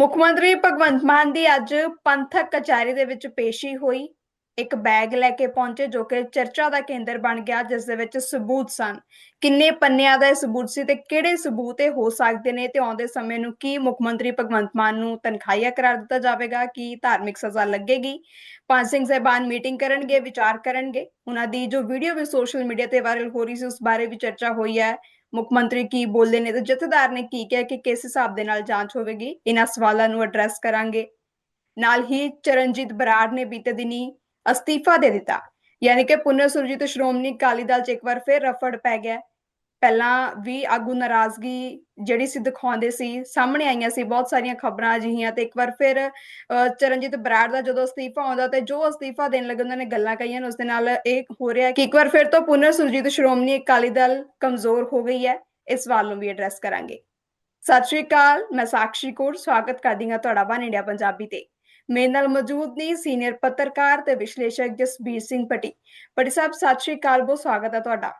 ਮੁੱਖ ਮੰਤਰੀ ਭਗਵੰਤ ਮਾਨ ਦੀ ਅੱਜ ਪੰਥਕ ਕਚਹਿਰੀ ਦੇ ਵਿੱਚ ਪੇਸ਼ੀ ਹੋਈ। ਇੱਕ ਬੈਗ ਲੈ ਕੇ ਪਹੁੰਚੇ ਜੋ ਕਿ ਚਰਚਾ ਦਾ ਕੇਂਦਰ ਬਣ ਗਿਆ, ਜਿਸ ਦੇ ਵਿੱਚ ਸਬੂਤ ਸਨ। ਕਿੰਨੇ ਪੰਨਿਆਂ ਦਾ ਇਹ ਸਬੂਤ ਸੀ ਤੇ ਕਿਹੜੇ ਸਬੂਤ ਇਹ ਹੋ ਸਕਦੇ ਨੇ ਤੇ ਆਉਂਦੇ ਸਮੇਂ ਨੂੰ ਕੀ ਮੁੱਖ ਮੰਤਰੀ ਭਗਵੰਤ ਮਾਨ ਨੂੰ ਤਨਖਾਹੀਆ ਕਰਾਰ ਦਿੱਤਾ ਜਾਵੇਗਾ, ਕੀ ਧਾਰਮਿਕ ਸਜ਼ਾ ਲੱਗੇਗੀ? ਪੰਜ ਸਿੰਘ ਸਾਹਿਬਾਨ ਮੀਟਿੰਗ ਕਰਨਗੇ, ਵਿਚਾਰ ਕਰਨਗੇ। ਉਹਨਾਂ ਦੀ ਜੋ ਵੀਡੀਓ ਵੀ ਸੋਸ਼ਲ ਮੀਡੀਆ ਤੇ ਵਾਇਰਲ ਹੋ ਰਹੀ ਸੀ, ਉਸ ਬਾਰੇ ਵੀ ਚਰਚਾ ਹੋਈ ਹੈ। ਮੁੱਖ ਮੰਤਰੀ ਕੀ ਬੋਲਦੇ ਨੇ ਤੇ ਜਥੇਦਾਰ ਨੇ ਕੀ ਕਿਹਾ ਕਿ ਕਿਸ ਹਿਸਾਬ ਦੇ ਨਾਲ ਜਾਂਚ ਹੋਵੇਗੀ? ਇਹਨਾਂ ਸਵਾਲਾਂ ਨੂੰ ਐਡਰੈਸ ਕਰਾਂਗੇ। ਨਾਲ ਹੀ ਚਰਨਜੀਤ ਬਰਾੜ ਨੇ ਬੀਤੇ ਦਿਨੀ ਅਸਤੀਫਾ ਦੇ ਦਿੱਤਾ। ਯਾਨੀ ਕਿ ਪੁਨਰ ਸੁਰਜੀਤ ਸ਼੍ਰੋਮਣੀ ਅਕਾਲੀ ਦਲ ਚ ਇੱਕ ਵਾਰ ਫਿਰ ਰਫੜ ਪੈ ਗਿਆ। ਪਹਿਲਾਂ ਵੀ ਆਗੂ ਨਾਰਾਜ਼ਗੀ ਜਿਹੜੀ ਸੀ ਦਿਖਾਉਂਦੇ ਸੀ, ਸਾਹਮਣੇ ਆਈਆਂ ਸੀ, ਬਹੁਤ ਸਾਰੀਆਂ ਖਬਰਾਂ ਅਜਿਹੀਆਂ ਤੇ ਇੱਕ ਵਾਰ ਫਿਰ ਚਰਨਜੀਤ ਬਰਾੜ ਦਾ ਜਦੋਂ ਅਸਤੀਫਾ ਆਉਂਦਾ ਤੇ ਜੋ ਅਸਤੀਫਾ ਦੇਣ ਲੱਗੇ ਉਹਨਾਂ ਨੇ ਗੱਲਾਂ ਕਹੀਆਂ ਉਸ ਦੇ ਨਾਲ ਇਹ ਹੋ ਰਿਹਾ ਕਿ ਇੱਕ ਵਾਰ ਫਿਰ ਤੋਂ ਪੁਨਰ ਸੁਰਜੀਤ ਸ਼੍ਰੋਮਣੀ ਅਕਾਲੀ ਦਲ ਕਮਜ਼ੋਰ ਹੋ ਗਈ ਹੈ, ਇਸ ਸਵਾਲ ਨੂੰ ਵੀ ਐਡਰੈਸ ਕਰਾਂਗੇ। ਸਤਿ ਸ਼੍ਰੀ ਅਕਾਲ, ਮੈਂ ਸਾਕਸ਼ੀ ਕੌਰ, ਸਵਾਗਤ ਕਰਦੀ ਹਾਂ ਤੁਹਾਡਾ ਵਨ ਇੰਡੀਆ ਪੰਜਾਬੀ ਤੇ। ਮੇਰੇ ਨਾਲ ਮੌਜੂਦ ਨੇ ਸੀਨੀਅਰ ਪੱਤਰਕਾਰ ਤੇ ਵਿਸ਼ਲੇਸ਼ਕ ਜਸਬੀਰ ਸਿੰਘ ਪਟੀ ਪਟੀ ਸਾਹਿਬ, ਸਤਿ ਸ਼੍ਰੀ ਅਕਾਲ, ਬਹੁਤ ਸਵਾਗਤ ਹੈ ਤੁਹਾਡਾ।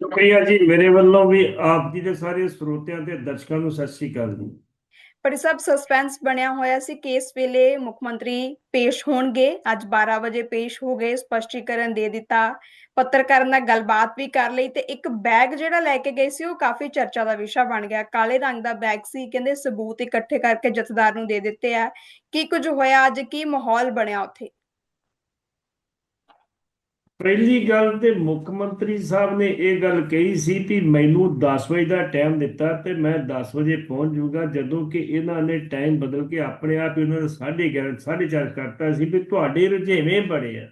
ਸ਼ੁਕਰੀਆ ਜੀ ਮੇਰੇ ਵੱਲੋਂ ਵੀ ਆਪ ਜੀ ਦੇ ਸਾਰੇ ਸਰੋਤਿਆਂ ਤੇ ਦਰਸ਼ਕਾਂ ਨੂੰ ਸਤਿ ਸ੍ਰੀ ਅਕਾਲ ਜੀ। ਪਟੀ ਸਾਹਿਬ ਸਸਪੈਂਸ ਬਣਿਆ ਹੋਇਆ ਸੀ ਕਿ ਵੇਲੇ ਮੁੱਖ ਮੰਤਰੀ ਪੇਸ਼ ਹੋਣਗੇ। ਅੱਜ 12 ਵਜੇ ਪੇਸ਼ ਹੋ ਗਏ, ਸਪਸ਼ਟੀਕਰਨ ਦੇ ਦਿੱਤਾ। ਪੱਤਰਕਾਰਾਂ ਨਾਲ ਗੱਲਬਾਤ ਵੀ ਕਰ ਲਈ ਤੇ ਇੱਕ ਬੈਗ ਜਿਹੜਾ ਲੈ ਕੇ ਗਏ ਸੀ, ਉਹ ਕਾਫੀ ਚਰਚਾ ਦਾ ਵਿਸ਼ਾ ਬਣ ਗਿਆ। ਕਾਲੇ ਰੰਗ ਦਾ ਬੈਗ ਸੀ, ਕਹਿੰਦੇ ਸਬੂਤ ਇਕੱਠੇ ਕਰਕੇ ਜਥੇਦਾਰ ਨੂੰ ਦੇ ਦਿੱਤੇ ਆ। ਕੀ ਕੁਝ ਹੋਇਆ, ਅੱਜ ਕੀ ਮਾਹੌਲ ਬਣਿਆ ਉੱਥੇ? ਪਹਿਲੀ ਗੱਲ ਤੇ ਮੁੱਖ ਮੰਤਰੀ ਸਾਹਿਬ ਨੇ ਇਹ ਗੱਲ ਕਹੀ ਸੀ ਕਿ ਮੈਨੂੰ 10 ਵਜੇ ਦਾ ਟਾਈਮ ਦਿੱਤਾ ਤੇ ਮੈਂ 10 ਵਜੇ ਪਹੁੰਚ ਜਾਊਗਾ, ਜਦੋਂ ਕਿ ਇਹਨਾਂ ਨੇ ਟਾਈਮ ਬਦਲ ਕੇ ਆਪਣੇ ਆਪ ਹੀ ਉਹਨਾਂ ਨੇ 11:30 4:30 ਕਰਤਾ ਸੀ ਵੀ ਤੁਹਾਡੇ ਰੁਝੇਵੇਂ ਬੜੇ ਆ।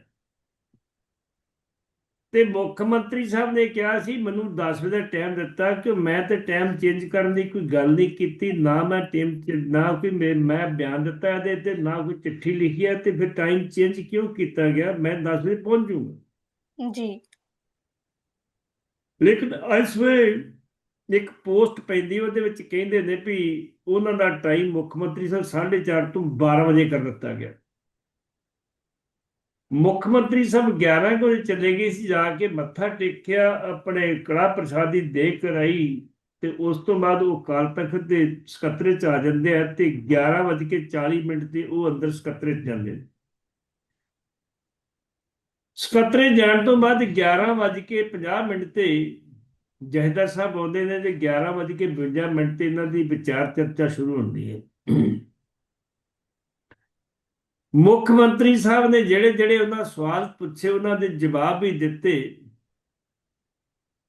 ਤੇ ਮੁੱਖ ਮੰਤਰੀ ਸਾਹਿਬ ਨੇ ਕਿਹਾ ਸੀ, ਮੈਨੂੰ 10 ਵਜੇ ਦਾ ਟਾਈਮ ਦਿੱਤਾ ਕਿ ਮੈਂ ਤੇ ਟਾਈਮ ਚੇਂਜ ਕਰਨ ਦੀ ਕੋਈ ਗੱਲ ਨਹੀਂ ਕੀਤੀ, ਨਾ ਮੈਂ ਟਾਈਮ ਨਾ ਕੋਈ ਮੈਂ ਮੈਂ ਬਿਆਨ ਦਿੱਤਾ ਇਹਦੇ ਤੇ, ਨਾ ਕੋਈ ਚਿੱਠੀ ਲਿਖੀ ਹੈ ਤੇ ਫਿਰ ਟਾਈਮ ਚੇਂਜ ਕਿਉਂ ਕੀਤਾ ਗਿਆ? ਮੈਂ 10 ਵਜੇ ਪਹੁੰਚ ਜਾਊਂਗਾ। ਜੀ। ਲੇਕਿਨ ਇਸ ਵੇਲੇ ਇੱਕ ਪੋਸਟ ਪੈਂਦੀ ਉਹਦੇ ਵਿੱਚ ਕਹਿੰਦੇ ਨੇ ਵੀ ਉਹਨਾਂ ਦਾ ਟਾਈਮ ਮੁੱਖ ਮੰਤਰੀ ਸਾਹਿਬ 4:30 ਤੋਂ 12 ਵਜੇ ਕਰ ਦਿੱਤਾ ਗਿਆ। ਮੁੱਖ ਮੰਤਰੀ ਸਾਹਿਬ 11 ਵਜੇ ਚਲੇ ਗਏ ਸੀ, ਜਾ ਕੇ ਮੱਥਾ ਟੇਕਿਆ, ਆਪਣੇ ਕੜਾ ਪ੍ਰਸ਼ਾਦੀ ਦੇ ਕਰ ਤੇ ਉਸ ਤੋਂ ਬਾਅਦ ਉਹ ਕਾਲ ਤਖਤ ਦੇ ਸਕੱਤਰੇ ਚ ਆ ਜਾਂਦੇ ਆ ਤੇ 11:40 ਮਿੰਟ ਤੇ ਉਹ ਅੰਦਰ ਸਕੱਤਰੇ ਚ ਜਾਂਦੇ ਨੇ। ਸਕੱਤਰੇ ਜਾਣ ਤੋਂ ਬਾਅਦ 11:50 ਮਿੰਟ ਤੇ ਜਹਦਰ ਸਾਹਿਬ ਆਉਂਦੇ ਨੇ ਤੇ 11:52 ਮਿੰਟ ਤੇ ਇਹਨਾਂ ਦੀ ਵਿਚਾਰ ਚਰਚਾ ਸ਼ੁਰੂ ਹੁੰਦੀ ਹੈ। ਮੁੱਖ ਮੰਤਰੀ ਸਾਹਿਬ ਨੇ ਜਿਹੜੇ ਜਿਹੜੇ ਉਹਨਾਂ ਸਵਾਲ ਪੁੱਛੇ, ਉਹਨਾਂ ਦੇ ਜਵਾਬ ਵੀ ਦਿੱਤੇ।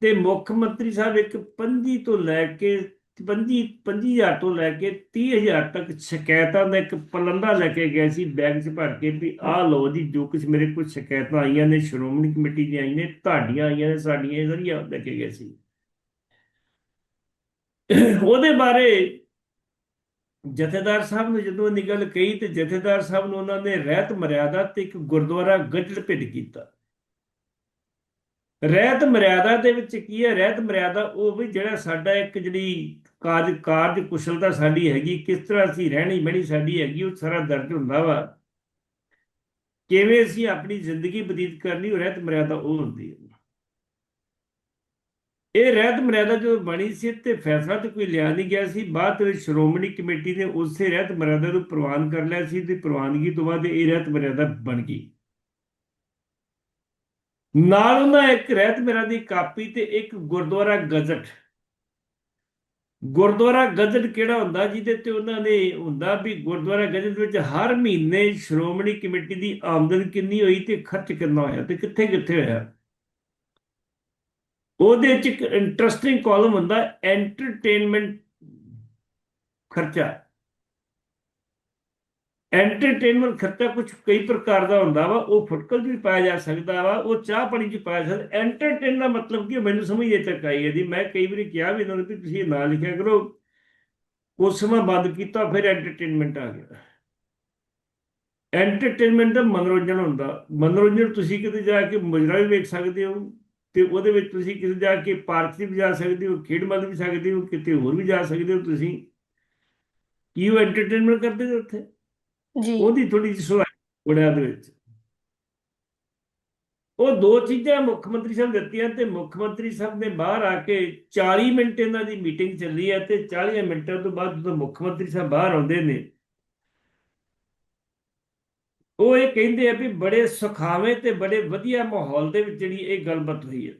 ਤੇ ਮੁੱਖ ਮੰਤਰੀ ਸਾਹਿਬ ਇੱਕ 25 ਤੋਂ ਲੈ ਕੇ 25 25000 ਤੋਂ ਲੈ ਕੇ 30000 ਤੱਕ ਸ਼ਿਕਾਇਤਾਂ ਦਾ ਇੱਕ ਪਲੰਦਾ ਲੈ ਕੇ ਗਏ ਸੀ ਬੈਗ 'ਚ ਭਰ ਕੇ ਵੀ ਆਹ ਲਓ ਜੀ, ਜੋ ਕੁਝ ਮੇਰੇ ਕੋਲ ਸ਼ਿਕਾਇਤਾਂ ਆਈਆਂ ਨੇ, ਸ਼੍ਰੋਮਣੀ ਕਮੇਟੀ ਦੀਆਂ ਆਈਆਂ ਨੇ, ਤੁਹਾਡੀਆਂ ਆਈਆਂ ਨੇ, ਸਾਡੀਆਂ ਇਹ ਲੈ ਕੇ ਗਏ ਸੀ। ਉਹਦੇ ਬਾਰੇ ਜਥੇਦਾਰ ਸਾਹਿਬ ਨੇ ਜਦੋਂ ਇਹ ਗੱਲ ਕਹੀ ਤੇ ਜਥੇਦਾਰ ਸਾਹਿਬ ਨੂੰ ਉਹਨਾਂ ਨੇ ਰਹਿਤ ਮਰਿਆਦਾ ਤੇ ਇੱਕ ਗੁਰਦੁਆਰਾ ਗੱਜੜ ਭੇਟ ਕੀਤਾ। ਰਹਿਤ ਮਰਿਆਦਾ ਦੇ ਵਿੱਚ ਕੀ ਹੈ? ਰਹਿਤ ਮਰਿਆਦਾ ਉਹ ਵੀ ਜਿਹੜਾ ਸਾਡਾ ਇੱਕ ਜਿਹੜੀ ਕਾਜ, ਕਾਰਜ ਕੁਸ਼ਲਤਾ ਸਾਡੀ ਹੈਗੀ, ਕਿਸ ਤਰ੍ਹਾਂ ਅਸੀਂ ਰਹਿਣੀ ਬਹਿਣੀ ਸਾਡੀ ਹੈਗੀ, ਉਹ ਸਾਰਾ ਦਰਜ ਹੁੰਦਾ ਵਾ। ਕਿਵੇਂ ਅਸੀਂ ਆਪਣੀ ਜ਼ਿੰਦਗੀ ਬਤੀਤ ਕਰਨੀ, ਉਹ ਰਹਿਤ ਮਰਿਆਦਾ ਉਹ ਹੁੰਦੀ ਹੈ ਇਹ ਰਹਿਤ ਮਰਿਆਦਾ ਜੋ ਬਣੀ ਸੀ ਤੇ ਫੈਸਲਾ ਤੇ ਕੋਈ ਲਿਆ ਨਹੀਂ ਗਿਆ ਸੀ, ਬਾਅਦ ਵਿੱਚ ਸ਼੍ਰੋਮਣੀ ਕਮੇਟੀ ਨੇ ਉਸੇ ਰਹਿਤ ਮਰਿਆਦਾ ਨੂੰ ਪ੍ਰਵਾਨ ਕਰ ਲਿਆ ਸੀ ਤੇ ਪ੍ਰਵਾਨਗੀ ਤੋਂ ਬਾਅਦ ਇਹ ਰਹਿਤ ਮਰਿਆਦਾ ਬਣ ਗਈ। ਨਾਲ ਉਹਨਾਂ ਇੱਕ ਰਹਿਤ ਮੇਰਾ ਦੀ ਕਾਪੀ ਤੇ ਇੱਕ ਗੁਰਦੁਆਰਾ ਗਜ਼ਟ। ਗੁਰਦੁਆਰਾ ਗਜ਼ਟ ਕਿਹੜਾ ਹੁੰਦਾ, ਜਿਹਦੇ ਤੇ ਉਹਨਾਂ ਨੇ ਹੁੰਦਾ ਵੀ ਗੁਰਦੁਆਰਾ ਗਜ਼ਟ ਵਿੱਚ ਹਰ ਮਹੀਨੇ ਸ਼੍ਰੋਮਣੀ ਕਮੇਟੀ ਦੀ ਆਮਦਨ ਕਿੰਨੀ ਹੋਈ ਤੇ ਖਰਚ ਕਿੰਨਾ ਹੋਇਆ ਤੇ ਕਿੱਥੇ ਕਿੱਥੇ ਹੋਇਆ? ਉਹਦੇ ਵਿੱਚ ਇੱਕ ਇੰਟਰਸਟਿੰਗ ਕਾਲਮ ਹੁੰਦਾ ਐਂਟਰਟੇਨਮੈਂਟ ਖਰਚਾ। ਐਂਟਰਟੇਨਮੈਂਟ ਖਰਚਾ ਕੁਝ ਕਈ ਪ੍ਰਕਾਰ ਦਾ ਹੁੰਦਾ ਵਾ, ਉਹ ਫੁਟਕਲ 'ਚ ਵੀ ਪਾਇਆ ਜਾ ਸਕਦਾ ਵਾ, ਉਹ ਚਾਹ ਪਾਣੀ 'ਚ ਪਾਇਆ ਜਾ ਸਕਦਾ। ਐਂਟਰਟੇਨ ਦਾ ਮਤਲਬ ਕੀ ਮੈਨੂੰ ਸਮਝ ਇਹ ਤੱਕ ਆਈ ਹੈ ਜੀ ਮੈਂ ਕਈ ਵਾਰੀ ਕਿਹਾ ਵੀ ਇਹਨਾਂ ਨੂੰ ਵੀ ਤੁਸੀਂ ਇਹ ਨਾ ਲਿਖਿਆ ਕਰੋ। ਉਸ ਸਮਾਂ ਬੰਦ ਕੀਤਾ, ਫਿਰ ਐਂਟਰਟੇਨਮੈਂਟ ਆ ਗਿਆ। ਐਂਟਰਟੇਨਮੈਂਟ ਦਾ ਮਨੋਰੰਜਨ ਹੁੰਦਾ। ਮਨੋਰੰਜਨ ਤੁਸੀਂ ਕਿਤੇ ਜਾ ਕੇ ਮੁਜਰਾ ਵੀ ਵੇਖ ਸਕਦੇ ਹੋ, ਤੇ ਉਹਦੇ ਵਿੱਚ ਤੁਸੀਂ ਕਿਤੇ ਜਾ ਕੇ ਪਾਰਕ 'ਚ ਵੀ ਜਾ ਸਕਦੇ ਹੋ, ਖੇਡ ਮੱਲ ਵੀ ਸਕਦੇ ਹੋ, ਕਿਤੇ ਹੋਰ ਵੀ ਜਾ ਸਕਦੇ ਹੋ ਤੁਸੀਂ। ਕੀ ਉਹ ਐਂਟਰਟੇਨਮੈਂਟ ਕਰਦੇ ਨੇ ਉੱਥੇ? ਜੀ। ਉਹਦੀ ਥੋੜੀ ਜਿਹੀ ਸੁਣਾਈ ਬੁਣਿਆਦ ਵਿੱਚ। ਉਹ ਦੋ ਚੀਜ਼ਾਂ ਮੁੱਖ ਮੰਤਰੀ ਸਾਹਿਬ ਦਿੱਤੀਆਂ ਤੇ ਮੁੱਖ ਮੰਤਰੀ ਸਾਹਿਬ ਨੇ ਬਾਹਰ ਆ ਕੇ 40 ਮਿੰਟ ਇਹਨਾਂ ਦੀ ਮੀਟਿੰਗ ਚੱਲੀ ਹੈ ਤੇ 40 ਮਿੰਟਾਂ ਤੋਂ ਬਾਅਦ ਜਦੋਂ ਮੁੱਖ ਮੰਤਰੀ ਸਾਹਿਬ ਬਾਹਰ ਆਉਂਦੇ ਨੇ, ਉਹ ਇਹ ਕਹਿੰਦੇ ਆ ਵੀ ਬੜੇ ਸੁਖਾਵੇਂ ਤੇ ਬੜੇ ਵਧੀਆ ਮਾਹੌਲ ਦੇ ਵਿੱਚ ਜਿਹੜੀ ਇਹ ਗੱਲਬਾਤ ਹੋਈ ਹੈ।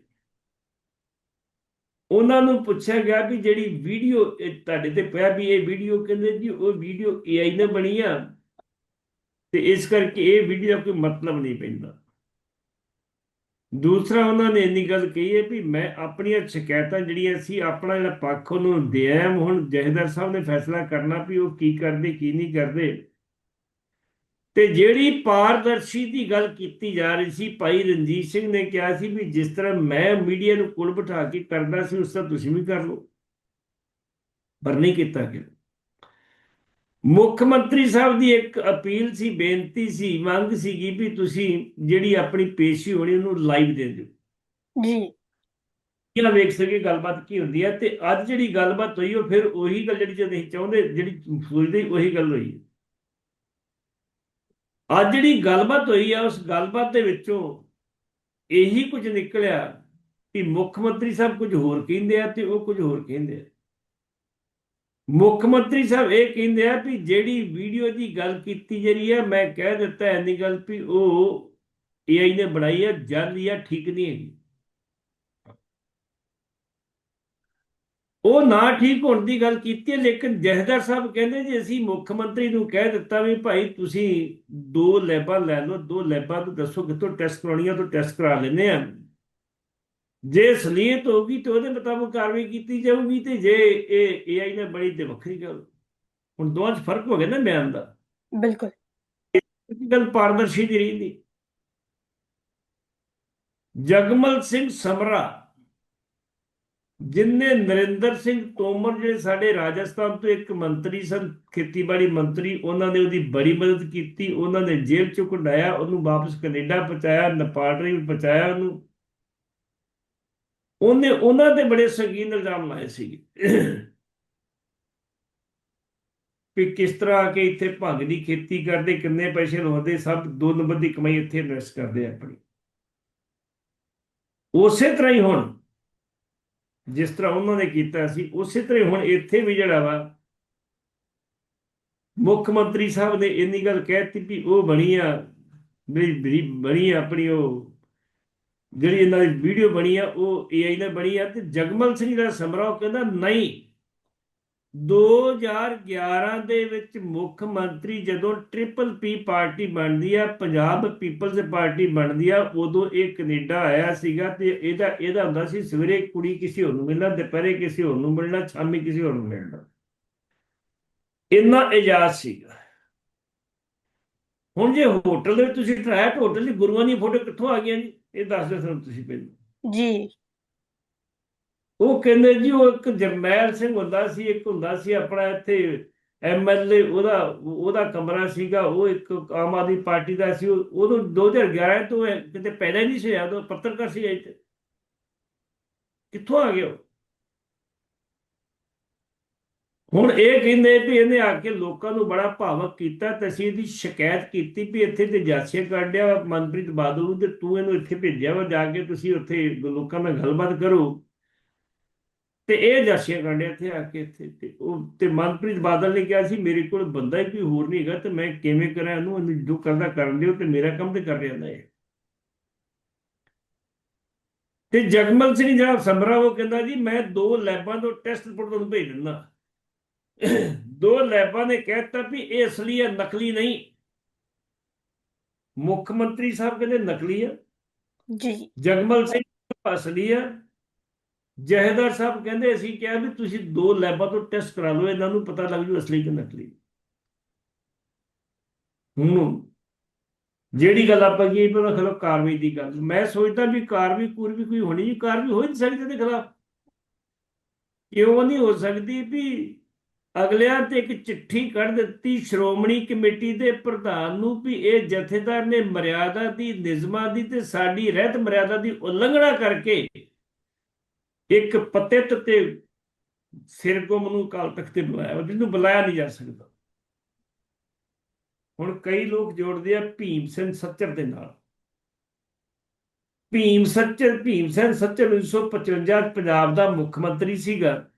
ਉਹਨਾਂ ਨੂੰ ਪੁੱਛਿਆ ਗਿਆ ਵੀ ਜਿਹੜੀ ਵੀਡੀਓ ਤੁਹਾਡੇ ਤੇ ਪਿਆ ਵੀ ਇਹ ਵੀਡੀਓ, ਕਹਿੰਦੇ ਜੀ ਉਹ ਵੀਡੀਓ AI ਨੇ ਬਣੀ ਆ। ਤੇ ਇਸ ਕਰਕੇ ਇਹ ਵੀਡੀਓ ਦਾ ਕੋਈ ਮਤਲਬ ਨਹੀਂ ਪੈਂਦਾ। ਦੂਸਰਾ, ਉਹਨਾਂ ਨੇ ਇੰਨੀ ਗੱਲ ਕਹੀ ਹੈ ਵੀ ਮੈਂ ਆਪਣੀਆਂ ਸ਼ਿਕਾਇਤਾਂ ਜਿਹੜੀਆਂ ਸੀ, ਆਪਣਾ ਜਿਹੜਾ ਪੱਖ ਉਹਨੂੰ ਦਿਆਂ ਹੁਣ ਜਹੇਦਾਰ ਸਾਹਿਬ ਨੇ ਫੈਸਲਾ ਕਰਨਾ ਵੀ ਉਹ ਕੀ ਕਰਦੇ, ਕੀ ਨਹੀਂ ਕਰਦੇ। ਤੇ ਜਿਹੜੀ ਪਾਰਦਰਸ਼ੀ ਦੀ ਗੱਲ ਕੀਤੀ ਜਾ ਰਹੀ ਸੀ, ਭਾਈ ਰਣਜੀਤ ਸਿੰਘ ਨੇ ਕਿਹਾ ਸੀ ਵੀ ਜਿਸ ਤਰ੍ਹਾਂ ਮੈਂ ਮੀਡੀਆ ਨੂੰ ਕੋਲ ਬਿਠਾ ਕੇ ਕਰਦਾ ਸੀ, ਉਸ ਤਰ੍ਹਾਂ ਤੁਸੀਂ ਵੀ ਕਰ ਲਓ। ਪਰ ਨਹੀਂ ਕੀਤਾ ਗਿਆ। ਮੁੱਖ ਮੰਤਰੀ ਸਾਹਿਬ ਦੀ ਇੱਕ ਅਪੀਲ ਸੀ ਬੇਨਤੀ ਸੀ ਮੰਗ ਸੀਗੀ ਵੀ ਤੁਸੀਂ ਜਿਹੜੀ ਆਪਣੀ ਪੇਸ਼ੀ ਹੋਣੀ ਉਹਨੂੰ ਲਾਈਵ ਦੇ ਦਿਓ। ਜੀ। ਕਿਹਨਾਂ ਵੇਖ ਸਕੇ ਗੱਲਬਾਤ ਕੀ ਹੁੰਦੀ ਹੈ ਤੇ ਅੱਜ ਜਿਹੜੀ ਗੱਲਬਾਤ ਹੋਈ ਉਹ ਫਿਰ ਉਹੀ ਗੱਲ ਜਿਹੜੀ ਅਸੀਂ ਚਾਹੁੰਦੇ ਜਿਹੜੀ ਸੋਚਦੇ ਉਹੀ ਗੱਲ ਹੋਈ। ਅੱਜ ਜਿਹੜੀ ਗੱਲਬਾਤ ਹੋਈ ਆ ਉਸ ਗੱਲਬਾਤ ਦੇ ਵਿੱਚੋਂ ਇਹੀ ਕੁਝ ਨਿਕਲਿਆ ਕਿ ਮੁੱਖ ਮੰਤਰੀ ਸਾਹਿਬ ਕੁਝ ਹੋਰ ਕਹਿੰਦੇ ਆ ਤੇ ਉਹ ਕੁਝ ਹੋਰ ਕਹਿੰਦੇ ਆ। ਮੁੱਖ ਮੰਤਰੀ ਸਾਹਿਬ ਇਹ ਕਹਿੰਦੇ ਆ ਵੀ ਜਿਹੜੀ ਵੀਡੀਓ ਦੀ ਗੱਲ ਕੀਤੀ ਜਿਹੜੀ ਹੈ ਮੈਂ ਕਹਿ ਦਿੱਤਾ ਐਨੀ ਗੱਲ ਵੀ ਉਹ AI ਨੇ ਬਣਾਈ ਹੈ ਜਾਲੀ ਆ, ਠੀਕ ਨਹੀਂ ਹੈਗੀ। ਉਹ ਨਾ ਠੀਕ ਹੋਣ ਦੀ ਗੱਲ ਕੀਤੀ ਹੈ ਲੇਕਿਨ ਜਹਦਰ ਸਾਹਿਬ ਕਹਿੰਦੇ ਜੀ ਅਸੀਂ ਮੁੱਖ ਮੰਤਰੀ ਨੂੰ ਕਹਿ ਦਿੱਤਾ ਵੀ ਭਾਈ ਤੁਸੀਂ ਦੋ ਲੈਬਾਂ ਲੈ ਲਓ, ਦੋ ਲੈਬਾਂ ਨੂੰ ਦੱਸੋ ਕਿੱਥੋਂ ਟੈਸਟ ਕਰਾਉਣੀਆਂ ਤੋਂ ਟੈਸਟ ਕਰਾ ਲੈਂਦੇ ਆ। ਜੇ ਸਲੀਅਤ ਹੋਗੀ ਤੇ ਉਹਦੇ ਮੁਤਾਬਕ ਕਾਰਵਾਈ ਕੀਤੀ ਜਾਊਗੀ ਤੇ ਜੇ ਇਹ AI ਨੇ ਬੜੀ ਤੇ ਵੱਖਰੀ ਗੱਲ। ਹੁਣ ਦੋਵਾਂ 'ਚ ਫ਼ਰਕ ਹੋ ਗਿਆ ਨਾ ਬਿਆਨ ਦਾ। ਬਿਲਕੁਲ। ਗੱਲ ਪਾਰਦਰਸ਼ੀ ਦੀ ਰਹੀ ਨਹੀਂ ਜਗਮਲ ਸਿੰਘ ਸਮਰਾ ਜਿਨਨੇ ਨਰਿੰਦਰ ਸਿੰਘ ਤੋਮਰ ਜਿਹੜੇ ਸਾਡੇ ਰਾਜਸਥਾਨ ਤੋਂ ਇੱਕ ਮੰਤਰੀ ਸਨ ਖੇਤੀਬਾੜੀ ਮੰਤਰੀ ਉਹਨਾਂ ਨੇ ਉਹਦੀ ਬੜੀ ਮਦਦ ਕੀਤੀ ਉਹਨਾਂ ਨੇ ਜੇਲ੍ਹ ਚੋਂ ਕਢਾਇਆ ਉਹਨੂੰ ਵਾਪਸ ਕੈਨੇਡਾ ਪਹੁੰਚਾਇਆ ਨੇਪਾਲ ਰਹੀ ਪਹੁੰਚਾਇਆ ਉਹਨੂੰ। ਉਹਨੇ ਉਹਨਾਂ ਤੇ ਬੜੇ ਸੰਗੀਨ ਇਲਜ਼ਾਮ ਲਾਏ ਸੀਗੇ। ਕਿ ਕਿਸ ਤਰ੍ਹਾਂ ਆ ਕੇ ਇੱਥੇ ਭੰਗ ਦੀ ਖੇਤੀ ਕਰਦੇ, ਕਿੰਨੇ ਪੈਸੇ ਲਾਉਂਦੇ, ਸਭ ਦੋ ਨੰਬਰ ਦੀ ਕਮਾਈ ਇੱਥੇ ਇਨਵੈਸਟ ਕਰਦੇ ਆ ਆਪਣੀ। ਉਸੇ ਤਰ੍ਹਾਂ ਹੀ ਹੁਣ, ਜਿਸ ਤਰ੍ਹਾਂ ਉਹਨਾਂ ਨੇ ਕੀਤਾ ਸੀ, ਉਸੇ ਤਰ੍ਹਾਂ ਹੁਣ ਇੱਥੇ ਵੀ ਜਿਹੜਾ ਵਾ, ਮੁੱਖ ਮੰਤਰੀ ਸਾਹਿਬ ਨੇ ਇੰਨੀ ਗੱਲ ਕਹਿਤੀ ਵੀ ਉਹ ਬਣੀ ਆ ਮੇਰੀ ਬਣੀ ਆ ਆਪਣੀ ਉਹ ਜਿਹੜੀ ਇਹਨਾਂ ਦੀ ਵੀਡੀਓ ਬਣੀ ਆ, ਉਹ AI ਨੇ ਬਣੀ ਆ ਤੇ ਜਗਮਲ ਸਿੰਘ ਦਾ ਸਮਰਾਓ ਕਹਿੰਦਾ, ਨਹੀਂ 2011 ਦੇ ਵਿੱਚ ਮੁੱਖ ਮੰਤਰੀ ਜਦੋਂ ਟ੍ਰਿਪਲ ਪੀ ਪਾਰਟੀ ਬਣਦੀ ਆ, ਪੰਜਾਬ ਪੀਪਲਜ਼ ਪਾਰਟੀ ਬਣਦੀ ਆ, ਉਦੋਂ ਇਹ ਕੈਨੇਡਾ ਆਇਆ ਸੀਗਾ ਤੇ ਇਹਦਾ ਇਹਦਾ ਹੁੰਦਾ ਸੀ, ਸਵੇਰੇ ਕੁੜੀ ਕਿਸੇ ਹੋਰ ਨੂੰ ਮਿਲਣਾ, ਦੁਪਹਿਰੇ ਕਿਸੇ ਹੋਰ ਨੂੰ ਮਿਲਣਾ, ਸ਼ਾਮੀ ਕਿਸੇ ਹੋਰ ਨੂੰ ਮਿਲਣਾ। ਇੰਨਾ ਇਜਾਜ਼ ਸੀਗਾ। ਹੁਣ ਜੇ ਹੋਟਲ ਦੇ ਵਿੱਚ ਤੁਸੀਂ ਠਹਿਰਾਇਆ ਤਾਂ ਹੋਟਲ ਦੀ ਗੁਰੂਆਂ ਦੀ ਫੋਟੋ ਕਿੱਥੋਂ ਆ ਗਈਆਂ ਜੀ? ਇਹ ਦੱਸ ਦਿਓ ਸਾਨੂੰ ਤੁਸੀਂ ਪਹਿਲਾਂ। ਜੀ। ਉਹ ਕਹਿੰਦੇ ਜੀ ਉਹ ਇੱਕ ਜਰਨੈਲ ਸਿੰਘ ਹੁੰਦਾ ਸੀ ਇੱਕ ਹੁੰਦਾ ਸੀ ਆਪਣਾ ਇੱਥੇ ਐਮਐਲਏ ਉਹਦਾ ਉਹਦਾ ਕਮਰਾ ਸੀਗਾ ਉਹ ਇੱਕ ਆਮ ਆਦਮੀ ਪਾਰਟੀ ਦਾ ਸੀ ਉਦੋਂ 2011 ਤੋਂ ਕਿਤੇ ਪਹਿਲਾਂ ਹੀ ਨਹੀਂ ਸੀ ਉਦੋਂ ਪੱਤਰਕਾਰ ਸੀ ਇੱਥੇ। ਕਿੱਥੋਂ ਆ ਗਿਆ ਉਹ? ਹੁਣ ਇਹ ਕਹਿੰਦੇ ਵੀ ਇਹਨੇ ਆ ਕੇ ਲੋਕਾਂ ਨੂੰ ਬੜਾ ਭਾਵਕ ਕੀਤਾ ਤੇ ਅਸੀਂ ਇਹਦੀ ਸ਼ਿਕਾਇਤ ਕੀਤੀ ਵੀ ਇੱਥੇ ਤੇ ਜਾਸੀਆ ਕੱਢਿਆ ਮਨਪ੍ਰੀਤ ਬਾਦਲ ਨੂੰ ਤੇ ਤੂੰ ਇਹਨੂੰ ਇੱਥੇ ਭੇਜਿਆ ਵਾ ਜਾ ਕੇ ਤੁਸੀਂ ਉੱਥੇ ਲੋਕਾਂ ਨਾਲ ਗੱਲਬਾਤ ਕਰੋ। ਤੇ ਇਹ ਜਾਸੀਆਂ ਕਾਂਡੇ ਇੱਥੇ ਆ ਕੇ ਇੱਥੇ ਤੇ ਉਹ ਤੇ ਮਨਪ੍ਰੀਤ ਬਾਦਲ ਨੇ ਕਿਹਾ ਸੀ, ਮੇਰੇ ਕੋਲ ਬੰਦਾ ਹੀ ਕੋਈ ਹੋਰ ਨਹੀਂ ਹੈਗਾ ਤੇ ਮੈਂ ਕਿਵੇਂ ਕਰਾਂ ਇਹਨੂੰ? ਇਹਨੂੰ ਜੋ ਕਰਦਾ ਕਰਨ ਦਿਓ ਤੇ ਮੇਰਾ ਕੰਮ ਤੇ ਕਰ ਜਾਂਦਾ ਹੈ ਤੇ ਜਗਮਲ ਸਿੰਘ ਜਿਹੜਾ ਸਮਰਾ ਉਹ ਕਹਿੰਦਾ ਜੀ, ਮੈਂ ਦੋ ਲੈਬਾਂ ਤੋਂ ਟੈਸਟ ਰਿਪੋਰਟ ਤੁਹਾਨੂੰ ਭੇਜ ਦਿੰਦਾ। ਦੋ ਲੈਬਾਂ ਨੇ ਕਹਿਤਾ ਵੀ ਇਹ ਅਸਲੀ ਹੈ ਨਕਲੀ ਨਹੀਂ। ਮੁੱਖ ਮੰਤਰੀ ਸਾਹਿਬ ਕਹਿੰਦੇ ਨਕਲੀ ਹੈ ਜੀ। ਜਗਮਲ ਸਿੰਘ ਅਸਲੀ ਹੈ ਜਹੇਦਾਰ ਸਾਹਿਬ ਕਹਿੰਦੇ ਅਸੀਂ ਕਿਹਾ ਵੀ ਤੁਸੀਂ ਦੋ ਲੈਬਾਂ ਤੋਂ ਟੈਸਟ ਕਰਾ ਲਓ ਇਹਨਾਂ ਨੂੰ ਪਤਾ ਲੱਗ ਜੂ ਅਸਲੀ ਕਿ ਨਕਲੀ। ਹੁਣ ਜਿਹੜੀ ਗੱਲ ਆਪਾਂ ਕੀ ਪਰ ਖਲੋ ਕਾਰਵਾਈ ਦੀ ਗੱਲ ਮੈਂ ਸੋਚਦਾ ਵੀ ਕਾਰਵਾਈ ਪੂਰੀ ਵੀ ਕੋਈ ਹੋਣੀ ਜੀ ਕਾਰਵਾਈ ਹੋ ਨਹੀਂ ਸਕਦੀ ਇਹਦੇ ਖਿਲਾਫ। ਕਿਉਂ ਨਹੀਂ ਹੋ ਸਕਦੀ ਵੀ ਅਗਲਿਆਂ ਤੇ ਇੱਕ ਚਿੱਠੀ ਕੱਢ ਦਿੱਤੀ ਸ਼੍ਰੋਮਣੀ ਕਮੇਟੀ ਦੇ ਪ੍ਰਧਾਨ ਨੂੰ ਵੀ ਇਹ ਜਥੇਦਾਰ ਨੇ ਮਰਿਆਦਾ ਦੀ, ਨਿਯਮਾਂ ਦੀ ਤੇ ਸਾਡੀ ਰਹਿਤ ਮਰਿਆਦਾ ਦੀ ਉਲੰਘਣਾ ਕਰਕੇ ਇੱਕ ਪਤਿਤ ਤੇ ਸਿਰਗੁਮ ਨੂੰ ਕਾਲ ਤਖਤ ਤੇ ਬੁਲਾਇਆ ਜਿਹਨੂੰ ਬੁਲਾਇਆ ਨਹੀਂ ਜਾ ਸਕਦਾ। ਹੁਣ ਕਈ ਲੋਕ ਜੋੜਦੇ ਆ ਭੀਮ ਸਿੰਘ ਸੱਚਰ ਦੇ ਨਾਲ। ਭੀਮ ਸੱਚਰ, ਭੀਮ ਸੈਨ ਸੱਚਰ 1955 'ਚ ਪੰਜਾਬ ਦਾ ਮੁੱਖ ਮੰਤਰੀ ਸੀਗਾ।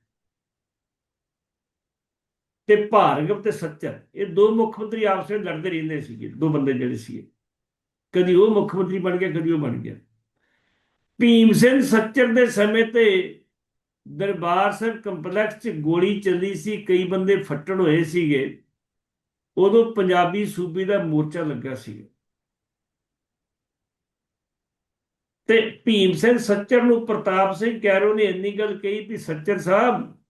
ਤੇ ਭਾਰਗਵ ਤੇ ਸੱਚਰ ਇਹ ਦੋ ਮੁੱਖ ਮੰਤਰੀ ਆਪਸ ਵਿੱਚ ਲੜਦੇ ਰਹਿੰਦੇ ਸੀਗੇ, ਦੋ ਬੰਦੇ ਜਿਹੜੇ ਸੀਗੇ। ਕਦੀ ਉਹ ਮੁੱਖ ਮੰਤਰੀ ਬਣ ਗਿਆ, ਕਦੀ ਉਹ ਬਣ ਗਿਆ। ਭੀਮ ਸੈਨ ਸੱਚਰ ਦੇ ਸਮੇਂ ਤੇ ਦਰਬਾਰ ਸਾਹਿਬ ਕੰਪਲੈਕਸ 'ਚ ਗੋਲੀ ਚੱਲੀ ਸੀ, ਕਈ ਬੰਦੇ ਫੱਟੜ ਹੋਏ ਸੀਗੇ। ਉਦੋਂ ਪੰਜਾਬੀ ਸੂਬੇ ਦਾ ਮੋਰਚਾ ਲੱਗਾ ਸੀ ਤੇ ਭੀਮ ਸਿੰਘ ਸੱਚਰ ਨੂੰ ਪ੍ਰਤਾਪ ਸਿੰਘ ਕੈਰੋ ਨੇ ਇੰਨੀ ਗੱਲ ਕਹੀ ਵੀ ਸੱਚਰ ਸਾਹਿਬ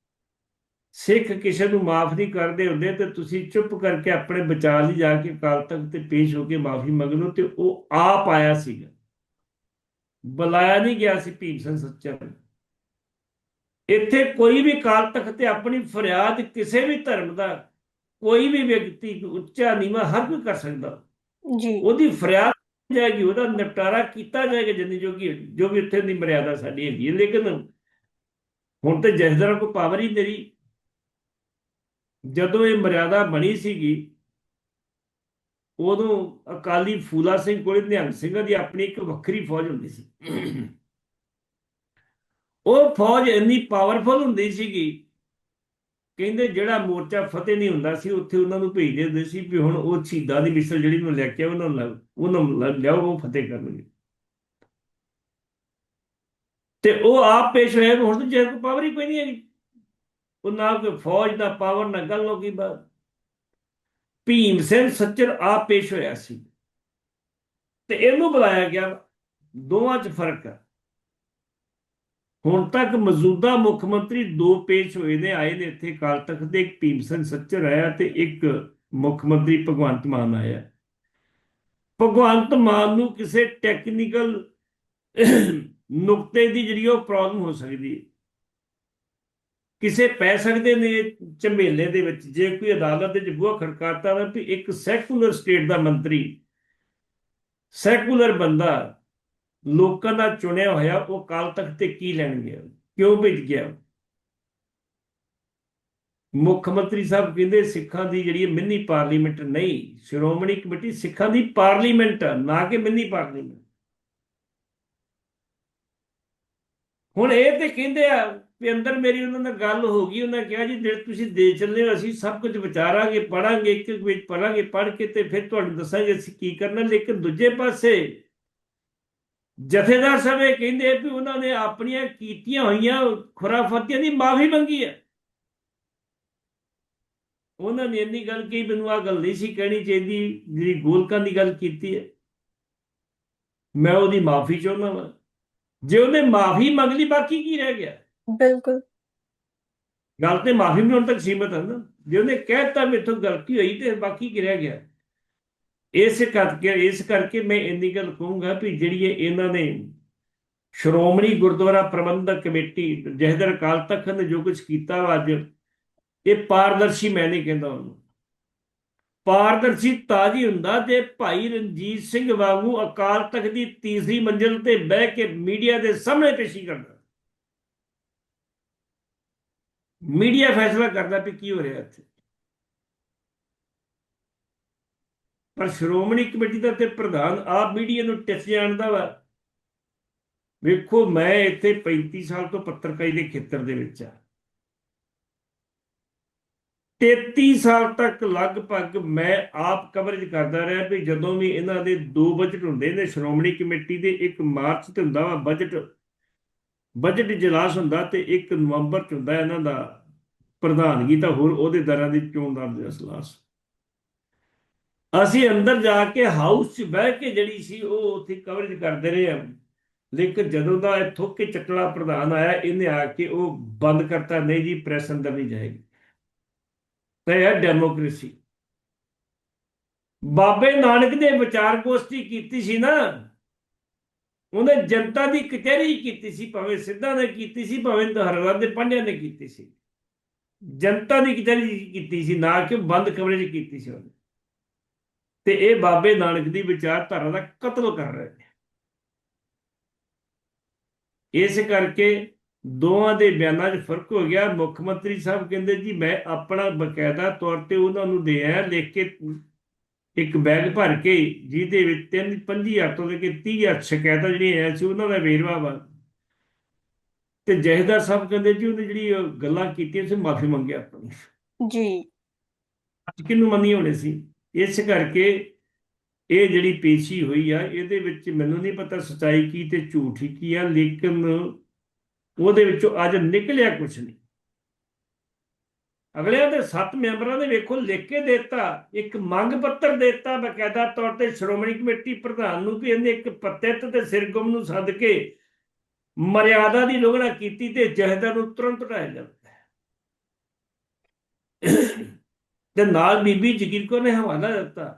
ਸਿੱਖ ਕਿਸੇ ਨੂੰ ਮਾਫ ਨਹੀਂ ਕਰਦੇ ਹੁੰਦੇ ਤੇ ਤੁਸੀਂ ਚੁੱਪ ਕਰਕੇ ਆਪਣੇ ਬਚਾਅ ਲਈ ਜਾ ਕੇ ਅਕਾਲ ਤਖਤ ਤੇ ਪੇਸ਼ ਹੋ ਕੇ ਮਾਫੀ ਮੰਗ ਲਓ ਤੇ ਉਹ ਆਪ ਆਇਆ ਸੀਗਾ। ਬੁਲਾਇਆ ਨਹੀਂ ਗਿਆ ਸੀ ਭੀਮ ਸਿੰਘ ਸੱਚਰ ਨੂੰ ਇੱਥੇ ਕੋਈ ਵੀ ਅਕਾਲ ਤਖਤ ਤੇ ਆਪਣੀ ਫਰਿਆਦ ਕਿਸੇ ਵੀ ਧਰਮ ਦਾ ਕੋਈ ਵੀ ਵਿਅਕਤੀ ਉੱਚਾ ਨੀਵਾਂ ਹਰ ਕੋਈ ਕਰ ਸਕਦਾ। ਜੀ। ਉਹਦੀ ਫਰਿਆਦ ਜਾਏਗੀ ਉਹਦਾ ਨਿਪਟਾਰਾ ਕੀਤਾ ਜਾਏਗਾ ਜਿੰਨੀ ਜੋਗੀ ਜੋ ਵੀ ਉੱਥੇ ਦੀ ਮਰਿਆਦਾ ਸਾਡੀ ਹੈਗੀ ਹੈ। ਲੇਕਿਨ ਹੁਣ ਤੇ ਜਥੇਦਾਰਾਂ ਕੋ ਪਾਵਰ ਹੀ ਮੇਰੀ ਜਦੋਂ ਇਹ ਮਰਿਆਦਾ ਬਣੀ ਸੀਗੀ ਉਦੋਂ ਅਕਾਲੀ ਫੂਲਾ ਸਿੰਘ ਕੋਲੇ ਨਿਹੰਗ ਸਿੰਘਾਂ ਦੀ ਆਪਣੀ ਇੱਕ ਵੱਖਰੀ ਫੌਜ ਹੁੰਦੀ ਸੀ। ਉਹ ਫੌਜ ਇੰਨੀ ਪਾਵਰਫੁਲ ਹੁੰਦੀ ਸੀਗੀ ਕਹਿੰਦੇ ਜਿਹੜਾ ਮੋਰਚਾ ਫਤਿਹ ਨਹੀਂ ਹੁੰਦਾ ਸੀ ਉੱਥੇ ਉਹਨਾਂ ਨੂੰ ਭੇਜਦੇ ਹੁੰਦੇ ਸੀ ਵੀ ਹੁਣ ਉਹ ਸ਼ਹੀਦਾਂ ਦੀ ਮਿਸਲ ਜਿਹੜੀ ਨੂੰ ਲੈ ਕੇ ਆਓ, ਉਹਨਾਂ ਨੂੰ ਲਿਆਓ, ਉਹਨਾਂ ਨੂੰ ਲਿਆਓ ਉਹ ਫਤਿਹ ਕਰਨਗੇ। ਤੇ ਉਹ ਆਪ ਪੇਸ਼ ਹੋਏ ਹੁਣ ਤਾਂ ਜੇ ਪਾਵਰ ਹੀ ਕੋਈ ਨਹੀਂ ਹੈਗੀ। ਉਹ ਨਾ ਕੋਈ ਫੌਜ ਦਾ ਪਾਵਰ, ਨਾ ਗੱਲ ਹੋ ਬਾਤ। ਭੀਮ ਸਿੰਘ ਸੱਚਰ ਆਪ ਪੇਸ਼ ਹੋਇਆ ਸੀ। ਤੇ ਇਹਨੂੰ ਬੁਲਾਇਆ ਗਿਆ। ਦੋਵਾਂ 'ਚ ਫ਼ਰਕ ਹੈ ਹੁਣ ਤੱਕ ਮੌਜੂਦਾ ਮੁੱਖ ਮੰਤਰੀ ਦੋ ਪੇਸ਼ ਹੋਏ ਨੇ, ਆਏ ਨੇ ਇੱਥੇ ਕਾਲ ਤਖਤ ਦੇ। ਇੱਕ ਭੀਮ ਸਿੰਘ ਸੱਚਰ ਆਇਆ ਤੇ ਇੱਕ ਮੁੱਖ ਮੰਤਰੀ ਭਗਵੰਤ ਮਾਨ ਆਇਆ। ਭਗਵੰਤ ਮਾਨ ਨੂੰ ਕਿਸੇ ਟੈਕਨੀਕਲ ਨੁਕਤੇ ਦੀ ਜਿਹੜੀ ਉਹ ਪ੍ਰੋਬਲਮ ਹੋ ਸਕਦੀ ਹੈ। ਕਿਸੇ ਪੈ ਸਕਦੇ ਨੇ ਝਮੇਲੇ ਦੇ ਵਿੱਚ, ਜੇ ਕੋਈ ਅਦਾਲਤ ਦੇ ਵਿੱਚ ਖੜਕਾਤਾ ਨਾ ਵੀ ਇੱਕ ਸੈਕੂਲਰ ਸਟੇਟ ਦਾ ਮੰਤਰੀ, ਸੈਕੂਲਰ ਬੰਦਾ ਲੋਕਾਂ ਦਾ ਚੁਣਿਆ ਹੋਇਆ, ਉਹ ਕਾਲ ਤਖਤ ਤੇ ਕੀ ਲੈਣ ਗਿਆ? ਕਿਉਂ ਭੇਜ ਗਿਆ? ਮੁੱਖ ਮੰਤਰੀ ਸਾਹਿਬ ਕਹਿੰਦੇ ਸਿੱਖਾਂ ਦੀ ਜਿਹੜੀ ਮਿੰਨੀ ਪਾਰਲੀਮੈਂਟ ਨਹੀਂ, ਸ਼੍ਰੋਮਣੀ ਕਮੇਟੀ ਸਿੱਖਾਂ ਦੀ ਪਾਰਲੀਮੈਂਟ ਨਾ ਕਿ ਮਿੰਨੀ ਪਾਰਲੀਮੈਂਟ। ਹੁਣ ਇਹ ਤੇ ਕਹਿੰਦੇ ਆ ਵੀ ਅੰਦਰ ਮੇਰੀ ਉਹਨਾਂ ਨਾਲ ਗੱਲ ਹੋ ਗਈ, ਉਹਨਾਂ ਕਿਹਾ ਜੀ, ਜਿਹੜੇ ਤੁਸੀਂ ਦੇ ਚੱਲੇ ਹੋ ਅਸੀਂ ਸਭ ਕੁਝ ਵਿਚਾਰਾਂਗੇ ਪੜਾਂਗੇ ਇੱਕ ਇੱਕ ਵਿੱਚ ਪੜਾਂਗੇ ਪੜ ਕੇ ਤੇ ਫਿਰ ਤੁਹਾਨੂੰ ਦੱਸਾਂਗੇ ਅਸੀਂ ਕੀ ਕਰਨਾ। ਲੇਕਿਨ ਦੂਜੇ ਪਾਸੇ ਜਥੇਦਾਰ ਸਾਹਿਬ ਇਹ ਕਹਿੰਦੇ ਵੀ ਉਹਨਾਂ ਨੇ ਆਪਣੀਆਂ ਕੀਤੀਆਂ ਹੋਈਆਂ ਖੁਰਾਫਾਤੀਆਂ ਦੀ ਮਾਫੀ ਮੰਗੀ ਹੈ ਉਹਨਾਂ ਨੇ ਇੰਨੀ ਗੱਲ ਕਹੀ, ਮੈਨੂੰ ਆ ਗੱਲ ਨਹੀਂ ਸੀ ਕਹਿਣੀ ਚਾਹੀਦੀ, ਜਿਹੜੀ ਗੋਲਕਾਂ ਦੀ ਗੱਲ ਕੀਤੀ ਹੈ ਮੈਂ ਉਹਦੀ ਮਾਫੀ ਚਾਹੁੰਦਾ ਵਾਂ। ਜੇ ਉਹਨੇ ਮਾਫੀ ਮੰਗ ਲਈ, ਬਾਕੀ ਕੀ ਰਹਿ ਗਿਆ? ਬਿਲਕੁਲ। ਗੱਲ ਤੇ ਮਾਫੀ ਵੀ ਹੁਣ ਤੱਕ ਸੀਮਤ ਹੈ ਨਾ। ਜੇ ਉਹਨੇ ਕਹਿਤਾ ਮੇਥੋਂ ਗਲਤੀ ਹੋਈ ਤੇ ਬਾਕੀ ਕੀ ਗਿਆ। ਇਸ ਕਰਕੇ ਇਸ ਕਰਕੇ ਮੈਂ ਇੰਨੀ ਗੱਲ ਕਹੂੰਗਾ ਵੀ ਜਿਹੜੀ ਇਹਨਾਂ ਨੇ ਸ਼੍ਰੋਮਣੀ ਗੁਰਦੁਆਰਾ ਪ੍ਰਬੰਧਕ ਕਮੇਟੀ ਜਹਦਰ ਅਕਾਲ ਤਖਤ ਨੇ ਜੋ ਕੁਝ ਕੀਤਾ ਵਾ ਅੱਜ, ਇਹ ਪਾਰਦਰਸ਼ੀ ਮੈਂ ਨਹੀਂ ਕਹਿੰਦਾ ਉਹਨੂੰ। ਪਾਰਦਰਸ਼ੀ ਤਾਜੀ ਹੁੰਦਾ ਤੇ ਭਾਈ ਰਣਜੀਤ ਸਿੰਘ ਵਾਂਗੂ ਅਕਾਲ ਤਖਤ ਦੀ ਤੀਸਰੀ ਮੰਜ਼ਿਲ ਤੇ ਬਹਿ ਕੇ ਮੀਡੀਆ ਦੇ ਸਾਹਮਣੇ ਪੇਸ਼ੀ ਕਰਦਾ। ਮੀਡੀਆ ਫੈਸਲਾ ਕਰਦਾ ਵੀ ਕੀ ਹੋ ਰਿਹਾ ਇੱਥੇ। ਪਰ ਸ਼੍ਰੋਮਣੀ ਕਮੇਟੀ ਦਾ ਤੇ ਪ੍ਰਧਾਨ ਆਪ ਮੀਡੀਆ ਨੂੰ ਟਿੱਚ ਜਾਣਦਾ ਵਾ। ਵੇਖੋ, ਮੈਂ ਇੱਥੇ 35 ਸਾਲ ਤੋਂ ਪੱਤਰਕਾਰੀ ਦੇ ਖੇਤਰ ਦੇ ਵਿੱਚ ਆ 33 ਸਾਲ ਤੱਕ ਲਗਭਗ ਮੈਂ ਆਪ ਕਵਰੇਜ ਕਰਦਾ ਰਿਹਾ ਵੀ ਜਦੋਂ ਵੀ ਇਹਨਾਂ ਦੇ ਦੋ ਬਜਟ ਹੁੰਦੇ ਨੇ, ਸ਼੍ਰੋਮਣੀ ਕਮੇਟੀ ਦੇ, ਇੱਕ ਮਾਰਚ ਤੇ ਹੁੰਦਾ ਵਾ ਬਜਟ ਬਜਟ ਇਜਲਾਸ ਹੁੰਦਾ ਤੇ 1 ਨਵੰਬਰ ਚ ਹੁੰਦਾ ਇਹਨਾਂ ਦਾ ਪ੍ਰਧਾਨਗੀ, ਤਾਂ ਹੋਰ ਅਹੁਦੇਦਾਰਾਂ ਦੀ ਚੋਣ ਦਾ ਇਜਲਾਸ ਅਸੀਂ ਅੰਦਰ ਜਾ ਕੇ ਹਾਊਸ 'ਚ ਬਹਿ ਕੇ ਜਿਹੜੀ ਸੀ ਉਹ ਉੱਥੇ ਕਵਰੇਜ ਕਰਦੇ ਰਹੇ ਹਾਂ ਲੇਕਿਨ ਜਦੋਂ ਦਾ ਇਹ ਥੋਕੇ ਚੱਟਲਾ ਪ੍ਰਧਾਨ ਆਇਆ, ਇਹਨੇ ਆ ਕੇ ਉਹ ਬੰਦ ਕਰਤਾ, ਨਹੀਂ ਜੀ, ਪ੍ਰੈਸ ਅੰਦਰ ਨਹੀਂ ਜਾਏਗੀ। ਤੇ ਇਹ ਡੈਮੋਕ੍ਰੇਸੀ। ਬਾਬੇ ਨਾਨਕ ਦੇ ਵਿਚਾਰ ਗੋਸ਼ਟੀ ਕੀਤੀ ਸੀ ਨਾ ਉਹਨੇ ਜਨਤਾ ਦੀ ਕਚਹਿਰੀ ਕੀਤੀ ਸੀ, ਭਾਵੇਂ ਸਿੱਧਾ ਨੇ ਕੀਤੀ ਸੀ, ਭਾਵੇਂ ਹਰਵਾਦ ਦੇ ਪੰਡਿਆਂ ਨੇ ਕੀਤੀ ਸੀ। ਜਨਤਾ ਦੀ ਕਚਹਿਰੀ ਕੀਤੀ ਸੀ, ਨਾ ਕਿ ਬੰਦ ਕਵਰੇਜ ਕੀਤੀ ਸੀ ਉਹਨੇ। ਤੇ ਇਹ ਬਾਬੇ ਨਾਨਕ ਦੀ ਵਿਚਾਰਧਾਰਾ ਦਾ ਕਤਲ ਕਰ ਰਹੇ ਨੇ। ਇਸ ਕਰਕੇ ਦੋਵਾਂ ਦੇ ਬਿਆਨਾਂ 'ਚ ਫ਼ਰਕ ਹੋ ਗਿਆ। ਮੁੱਖ ਮੰਤਰੀ ਸਾਹਿਬ ਕਹਿੰਦੇ, ਜੀ, ਮੈਂ ਆਪਣਾ ਬਕਾਇਦਾ ਤੌਰ ਤੇ ਉਹਨਾਂ ਨੂੰ ਦੇ ਲਿਖ ਕੇ ਇੱਕ ਬੈਗ ਭਰ ਕੇ ਜਿਹਦੇ ਵਿੱਚ ਤਿੰਨ 25000 ਤੋਂ ਲੈ ਕੇ 30000 ਸ਼ਿਕਾਇਤਾਂ ਜਿਹੜੀਆਂ ਆਈਆਂ ਸੀ ਉਹਨਾਂ ਦਾ ਵੇਰਵਾ ਵਾ। ਤੇ ਜਹੇਦਾਰ ਸਾਹਿਬ ਕਹਿੰਦੇ ਜੀ ਉਹਨੇ ਜਿਹੜੀ ਗੱਲਾਂ ਕੀਤੀਆਂ ਸੀ ਮਾਫੀ ਮੰਗੀ ਆਪਣੀ। ਜੀ। ਅੱਜ ਕਿਹਨੂੰ ਮੰਨੀ ਹੋਣੀ ਸੀ? ਇਸ ਕਰਕੇ ਇਹ ਜਿਹੜੀ ਪੇਸ਼ੀ ਹੋਈ ਆ ਇਹਦੇ ਵਿੱਚ ਮੈਨੂੰ ਨਹੀਂ ਪਤਾ ਸਚਾਈ ਕੀ ਤੇ ਝੂਠ ਕੀ ਆ ਲੇਕਿਨ ਉਹਦੇ ਵਿੱਚੋਂ ਅੱਜ ਨਿਕਲਿਆ ਕੁਝ ਨਹੀਂ। ਅਗਲਿਆਂ ਦੇ ਸੱਤ ਮੈਂਬਰਾਂ ਨੇ ਵੇਖੋ ਲਿਖ ਕੇ ਦਿੱਤਾ, ਇੱਕ ਮੰਗ ਪੱਤਰ ਦਿੱਤਾ, ਬਕਾਇਦਾ ਤੌਰ ਤੇ ਸ਼੍ਰੋਮਣੀ ਕਮੇਟੀ ਪ੍ਰਧਾਨ ਨੂੰ ਵੀ ਇਹਨੇ ਇੱਕ ਪਤਿਤ ਤੇ ਸਿਰਗਮ ਨੂੰ ਸੱਦ ਕੇ ਮਰਿਆਦਾ ਦੀ ਲੋਗਣਾ ਕੀਤੀ ਤੇ ਜਹੇਦਾਰ ਨੂੰ ਤੁਰੰਤ ਹਟਾਇਆ ਜਾਂਦਾ ਹੈ। ਤੇ ਨਾਲ ਬੀਬੀ ਜਗੀਰ ਕੌਰ ਨੇ ਹਵਾਲਾ ਦਿੱਤਾ